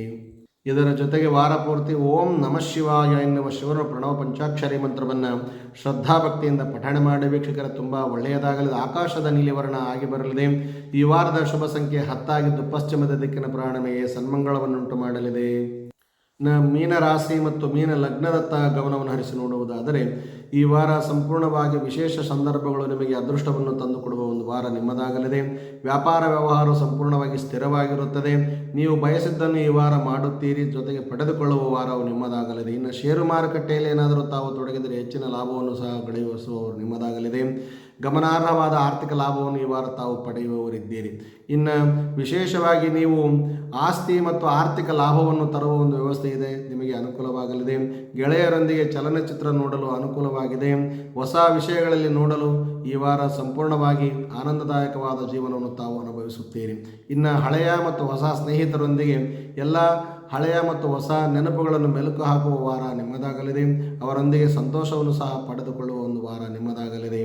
ಇದರ ಜೊತೆಗೆ ವಾರಪೂರ್ತಿ ಓಂ ನಮಃ ಶಿವಾಯ ಎನ್ನುವ ಶಿವನ ಪ್ರಣವ ಪಂಚಾಕ್ಷರಿ ಮಂತ್ರವನ್ನು ಶ್ರದ್ಧಾಭಕ್ತಿಯಿಂದ ಪಠಣೆ ಮಾಡಿ ವೀಕ್ಷಕರ, ತುಂಬ ಒಳ್ಳೆಯದಾಗಲಿದೆ ಆಕಾಶದ ನೀಲಿವರ್ಣ ಆಗಿ ಬರಲಿದೆ. ಈ ವಾರದ ಶುಭ ಸಂಖ್ಯೆ ಹತ್ತಾಗಿದ್ದು ಪಶ್ಚಿಮದ ದಿಕ್ಕಿನ ಪ್ರಾಣಮೆಗೆ ಸನ್ಮಂಗಳವನ್ನುಂಟು ಮಾಡಲಿದೆ. ನ ಮೀನ ರಾಶಿ ಮತ್ತು ಮೀನ ಲಗ್ನದತ್ತ ಗಮನವನ್ನು ಹರಿಸಿ ನೋಡುವುದಾದರೆ ಈ ವಾರ ಸಂಪೂರ್ಣವಾಗಿ ವಿಶೇಷ ಸಂದರ್ಭಗಳು ನಿಮಗೆ ಅದೃಷ್ಟವನ್ನು ತಂದುಕೊಡುವ ಒಂದು ವಾರ ನಿಮ್ಮದಾಗಲಿದೆ. ವ್ಯಾಪಾರ ವ್ಯವಹಾರ ಸಂಪೂರ್ಣವಾಗಿ ಸ್ಥಿರವಾಗಿರುತ್ತದೆ. ನೀವು ಬಯಸಿದ್ದನ್ನು ಈ ವಾರ ಮಾಡುತ್ತೀರಿ. ಜೊತೆಗೆ ಪಡೆದುಕೊಳ್ಳುವ ವಾರವು ನಿಮ್ಮದಾಗಲಿದೆ. ಇನ್ನು ಷೇರು ಮಾರುಕಟ್ಟೆಯಲ್ಲಿ ಏನಾದರೂ ತಾವು ತೊಡಗಿದರೆ ಹೆಚ್ಚಿನ ಲಾಭವನ್ನು ಸಹ ಗಳಿಸುವವರು ನಿಮ್ಮದಾಗಲಿದೆ. ಗಮನಾರ್ಹವಾದ ಆರ್ಥಿಕ ಲಾಭವನ್ನು ಈ ವಾರ ತಾವು ಪಡೆಯುವವರಿದ್ದೀರಿ. ಇನ್ನು ವಿಶೇಷವಾಗಿ ನೀವು ಆಸ್ತಿ ಮತ್ತು ಆರ್ಥಿಕ ಲಾಭವನ್ನು ತರುವ ಒಂದು ವ್ಯವಸ್ಥೆ ಇದೆ, ನಿಮಗೆ ಅನುಕೂಲವಾಗಲಿದೆ. ಗೆಳೆಯರೊಂದಿಗೆ ಚಲನಚಿತ್ರ ನೋಡಲು ಅನುಕೂಲವಾಗಿದೆ. ಹೊಸ ವಿಷಯಗಳಲ್ಲಿ ನೋಡಲು ಈ ವಾರ ಸಂಪೂರ್ಣವಾಗಿ ಆನಂದದಾಯಕವಾದ ಜೀವನವನ್ನು ತಾವು ಅನುಭವಿಸುತ್ತೀರಿ. ಇನ್ನು ಹಳೆಯ ಮತ್ತು ಹೊಸ ಸ್ನೇಹಿತರೊಂದಿಗೆ ಎಲ್ಲ ಹಳೆಯ ಮತ್ತು ಹೊಸ ನೆನಪುಗಳನ್ನು ಮೆಲುಕು ಹಾಕುವ ವಾರ ನಿಮ್ಮದಾಗಲಿದೆ. ಅವರೊಂದಿಗೆ ಸಂತೋಷವನ್ನು ಸಹ ಪಡೆದುಕೊಳ್ಳುವ ಒಂದು ವಾರ ನಿಮ್ಮದಾಗಲಿದೆ.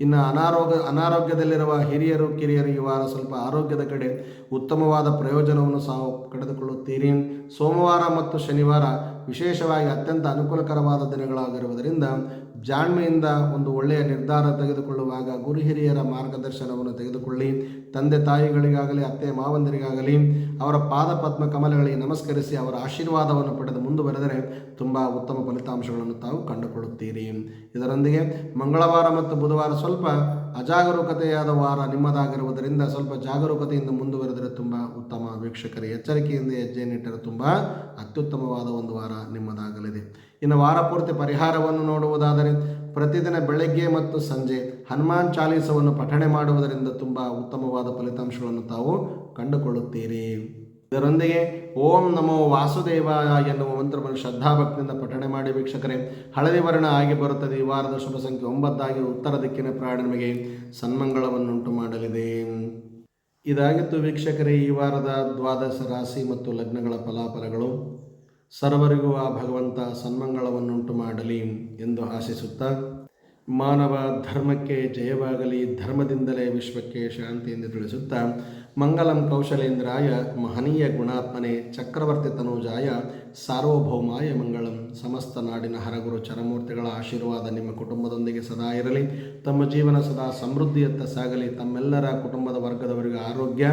ಇನ್ನು ಅನಾರೋಗ್ಯ ಅನಾರೋಗ್ಯದಲ್ಲಿರುವ ಹಿರಿಯರು, ಕಿರಿಯರು ಈ ವಾರ ಸ್ವಲ್ಪ ಆರೋಗ್ಯದ ಕಡೆ ಉತ್ತಮವಾದ ಪ್ರಯೋಜನವನ್ನು ಸಹ ಪಡೆದುಕೊಳ್ಳುತ್ತೀರಿ. ಸೋಮವಾರ ಮತ್ತು ಶನಿವಾರ ವಿಶೇಷವಾಗಿ ಅತ್ಯಂತ ಅನುಕೂಲಕರವಾದ ದಿನಗಳಾಗಿರುವುದರಿಂದ ಜಾಣ್ಮೆಯಿಂದ ಒಂದು ಒಳ್ಳೆಯ ನಿರ್ಧಾರ ತೆಗೆದುಕೊಳ್ಳುವಾಗ ಗುರು ಹಿರಿಯರ ಮಾರ್ಗದರ್ಶನವನ್ನು ತೆಗೆದುಕೊಳ್ಳಿ. ತಂದೆ ತಾಯಿಗಳಿಗಾಗಲಿ, ಅತ್ತೆ ಮಾವಂದಿರಿಗಾಗಲಿ, ಅವರ ಪಾದ ಪದ್ಮ ಕಮಲಗಳಿಗೆ ನಮಸ್ಕರಿಸಿ ಅವರ ಆಶೀರ್ವಾದವನ್ನು ಪಡೆದು ಮುಂದುವರೆದರೆ ತುಂಬ ಉತ್ತಮ ಫಲಿತಾಂಶಗಳನ್ನು ತಾವು ಕಂಡುಕೊಳ್ಳುತ್ತೀರಿ. ಇದರೊಂದಿಗೆ ಮಂಗಳವಾರ ಮತ್ತು ಬುಧವಾರ ಸ್ವಲ್ಪ ಅಜಾಗರೂಕತೆಯಾದ ವಾರ ನಿಮ್ಮದಾಗಿರುವುದರಿಂದ ಸ್ವಲ್ಪ ಜಾಗರೂಕತೆಯಿಂದ ಮುಂದುವರೆದರೆ ತುಂಬ ಉತ್ತಮ. ವೀಕ್ಷಕರೇ, ಎಚ್ಚರಿಕೆಯಿಂದ ಹೆಜ್ಜೆಯನ್ನಿಟ್ಟರೆ ತುಂಬ ಅತ್ಯುತ್ತಮವಾದ ಒಂದು ವಾರ ನಿಮ್ಮದಾಗಲಿದೆ. ಇನ್ನು ವಾರ ಪೂರ್ತಿ ಪರಿಹಾರವನ್ನು ನೋಡುವುದಾದರೆ, ಪ್ರತಿದಿನ ಬೆಳಗ್ಗೆ ಮತ್ತು ಸಂಜೆ ಹನುಮಾನ್ ಚಾಲೀಸವನ್ನು ಪಠಣೆ ಮಾಡುವುದರಿಂದ ತುಂಬ ಉತ್ತಮವಾದ ಫಲಿತಾಂಶಗಳನ್ನು ತಾವು ಕಂಡುಕೊಳ್ಳುತ್ತೀರಿ. ಇದರೊಂದಿಗೆ ಓಂ ನಮೋ ವಾಸುದೇವ ಎನ್ನುವ ಮಂತ್ರವನ್ನು ಶ್ರದ್ಧಾಭಕ್ತಿಯಿಂದ ಪಠಣೆ ಮಾಡಿ ವೀಕ್ಷಕರೇ, ಹಳದಿ ವರ್ಣ ಆಗಿ ಬರುತ್ತದೆ. ಈ ವಾರದ ಶುಭ ಸಂಖ್ಯೆ ಒಂಬತ್ತಾಗಿ ಉತ್ತರ ದಿಕ್ಕಿನ ಪ್ರಾಣ ನಿಮಗೆ ಸನ್ಮಂಗಳವನ್ನುಂಟು ಮಾಡಲಿದೆ. ಇದಾಗಿತ್ತು ವೀಕ್ಷಕರೇ, ಈ ವಾರದ ದ್ವಾದಶ ರಾಶಿ ಮತ್ತು ಲಗ್ನಗಳ ಫಲಾಫಲಗಳು. ಸರ್ವರಿಗೂ ಆ ಭಗವಂತ ಸನ್ಮಂಗಳವನ್ನುಂಟು ಮಾಡಲಿ ಎಂದು ಆಶಿಸುತ್ತಾ ಮಾನವ ಧರ್ಮಕ್ಕೆ ಜಯವಾಗಲಿ, ಧರ್ಮದಿಂದಲೇ ವಿಶ್ವಕ್ಕೆ ಶಾಂತಿ ಎಂದು ತಿಳಿಸುತ್ತಾ ಮಂಗಲಂ ಕೌಶಲೇಂದ್ರಾಯ ಮಹನೀಯ ಗುಣಾತ್ಮನೆ ಚಕ್ರವರ್ತಿ ತನೂಜಾಯ ಸಾರ್ವಭೌಮಾಯ ಮಂಗಳಂ ಸಮಸ್ತ ನಾಡಿನ ಹರಗುರು ಚರಮೂರ್ತಿಗಳ ಆಶೀರ್ವಾದ ನಿಮ್ಮ ಕುಟುಂಬದೊಂದಿಗೆ ಸದಾ ಇರಲಿ. ತಮ್ಮ ಜೀವನ ಸದಾ ಸಮೃದ್ಧಿಯತ್ತ ಸಾಗಲಿ. ತಮ್ಮೆಲ್ಲರ ಕುಟುಂಬದ ವರ್ಗದವರಿಗೆ ಆರೋಗ್ಯ,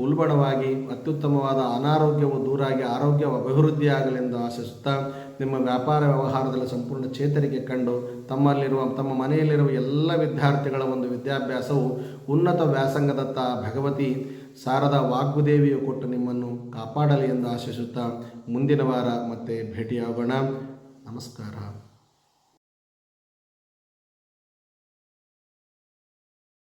ಉಲ್ಬಣವಾಗಿ, ಅತ್ಯುತ್ತಮವಾದ ಅನಾರೋಗ್ಯವು ದೂರಾಗಿ ಆರೋಗ್ಯವು ಅಭಿವೃದ್ಧಿಯಾಗಲೆಂದು ಆಶಿಸುತ್ತಾ ನಿಮ್ಮ ವ್ಯಾಪಾರ ವ್ಯವಹಾರದಲ್ಲಿ ಸಂಪೂರ್ಣ ಚೇತರಿಕೆ ಕಂಡು ತಮ್ಮಲ್ಲಿರುವ, ತಮ್ಮ ಮನೆಯಲ್ಲಿರುವ ಎಲ್ಲ ವಿದ್ಯಾರ್ಥಿಗಳ ಒಂದು ವಿದ್ಯಾಭ್ಯಾಸವು ಉನ್ನತ ವ್ಯಾಸಂಗದತ್ತ ಭಗವತಿ ಶಾರದಾ ವಾಗ್ಭುದೇವಿಯು ಕೊಟ್ಟು ನಿಮ್ಮನ್ನು ಕಾಪಾಡಲಿ ಎಂದು ಆಶಿಸುತ್ತಾ ಮುಂದಿನ ವಾರ ಮತ್ತೆ ಭೇಟಿಯಾಗೋಣ. ನಮಸ್ಕಾರ.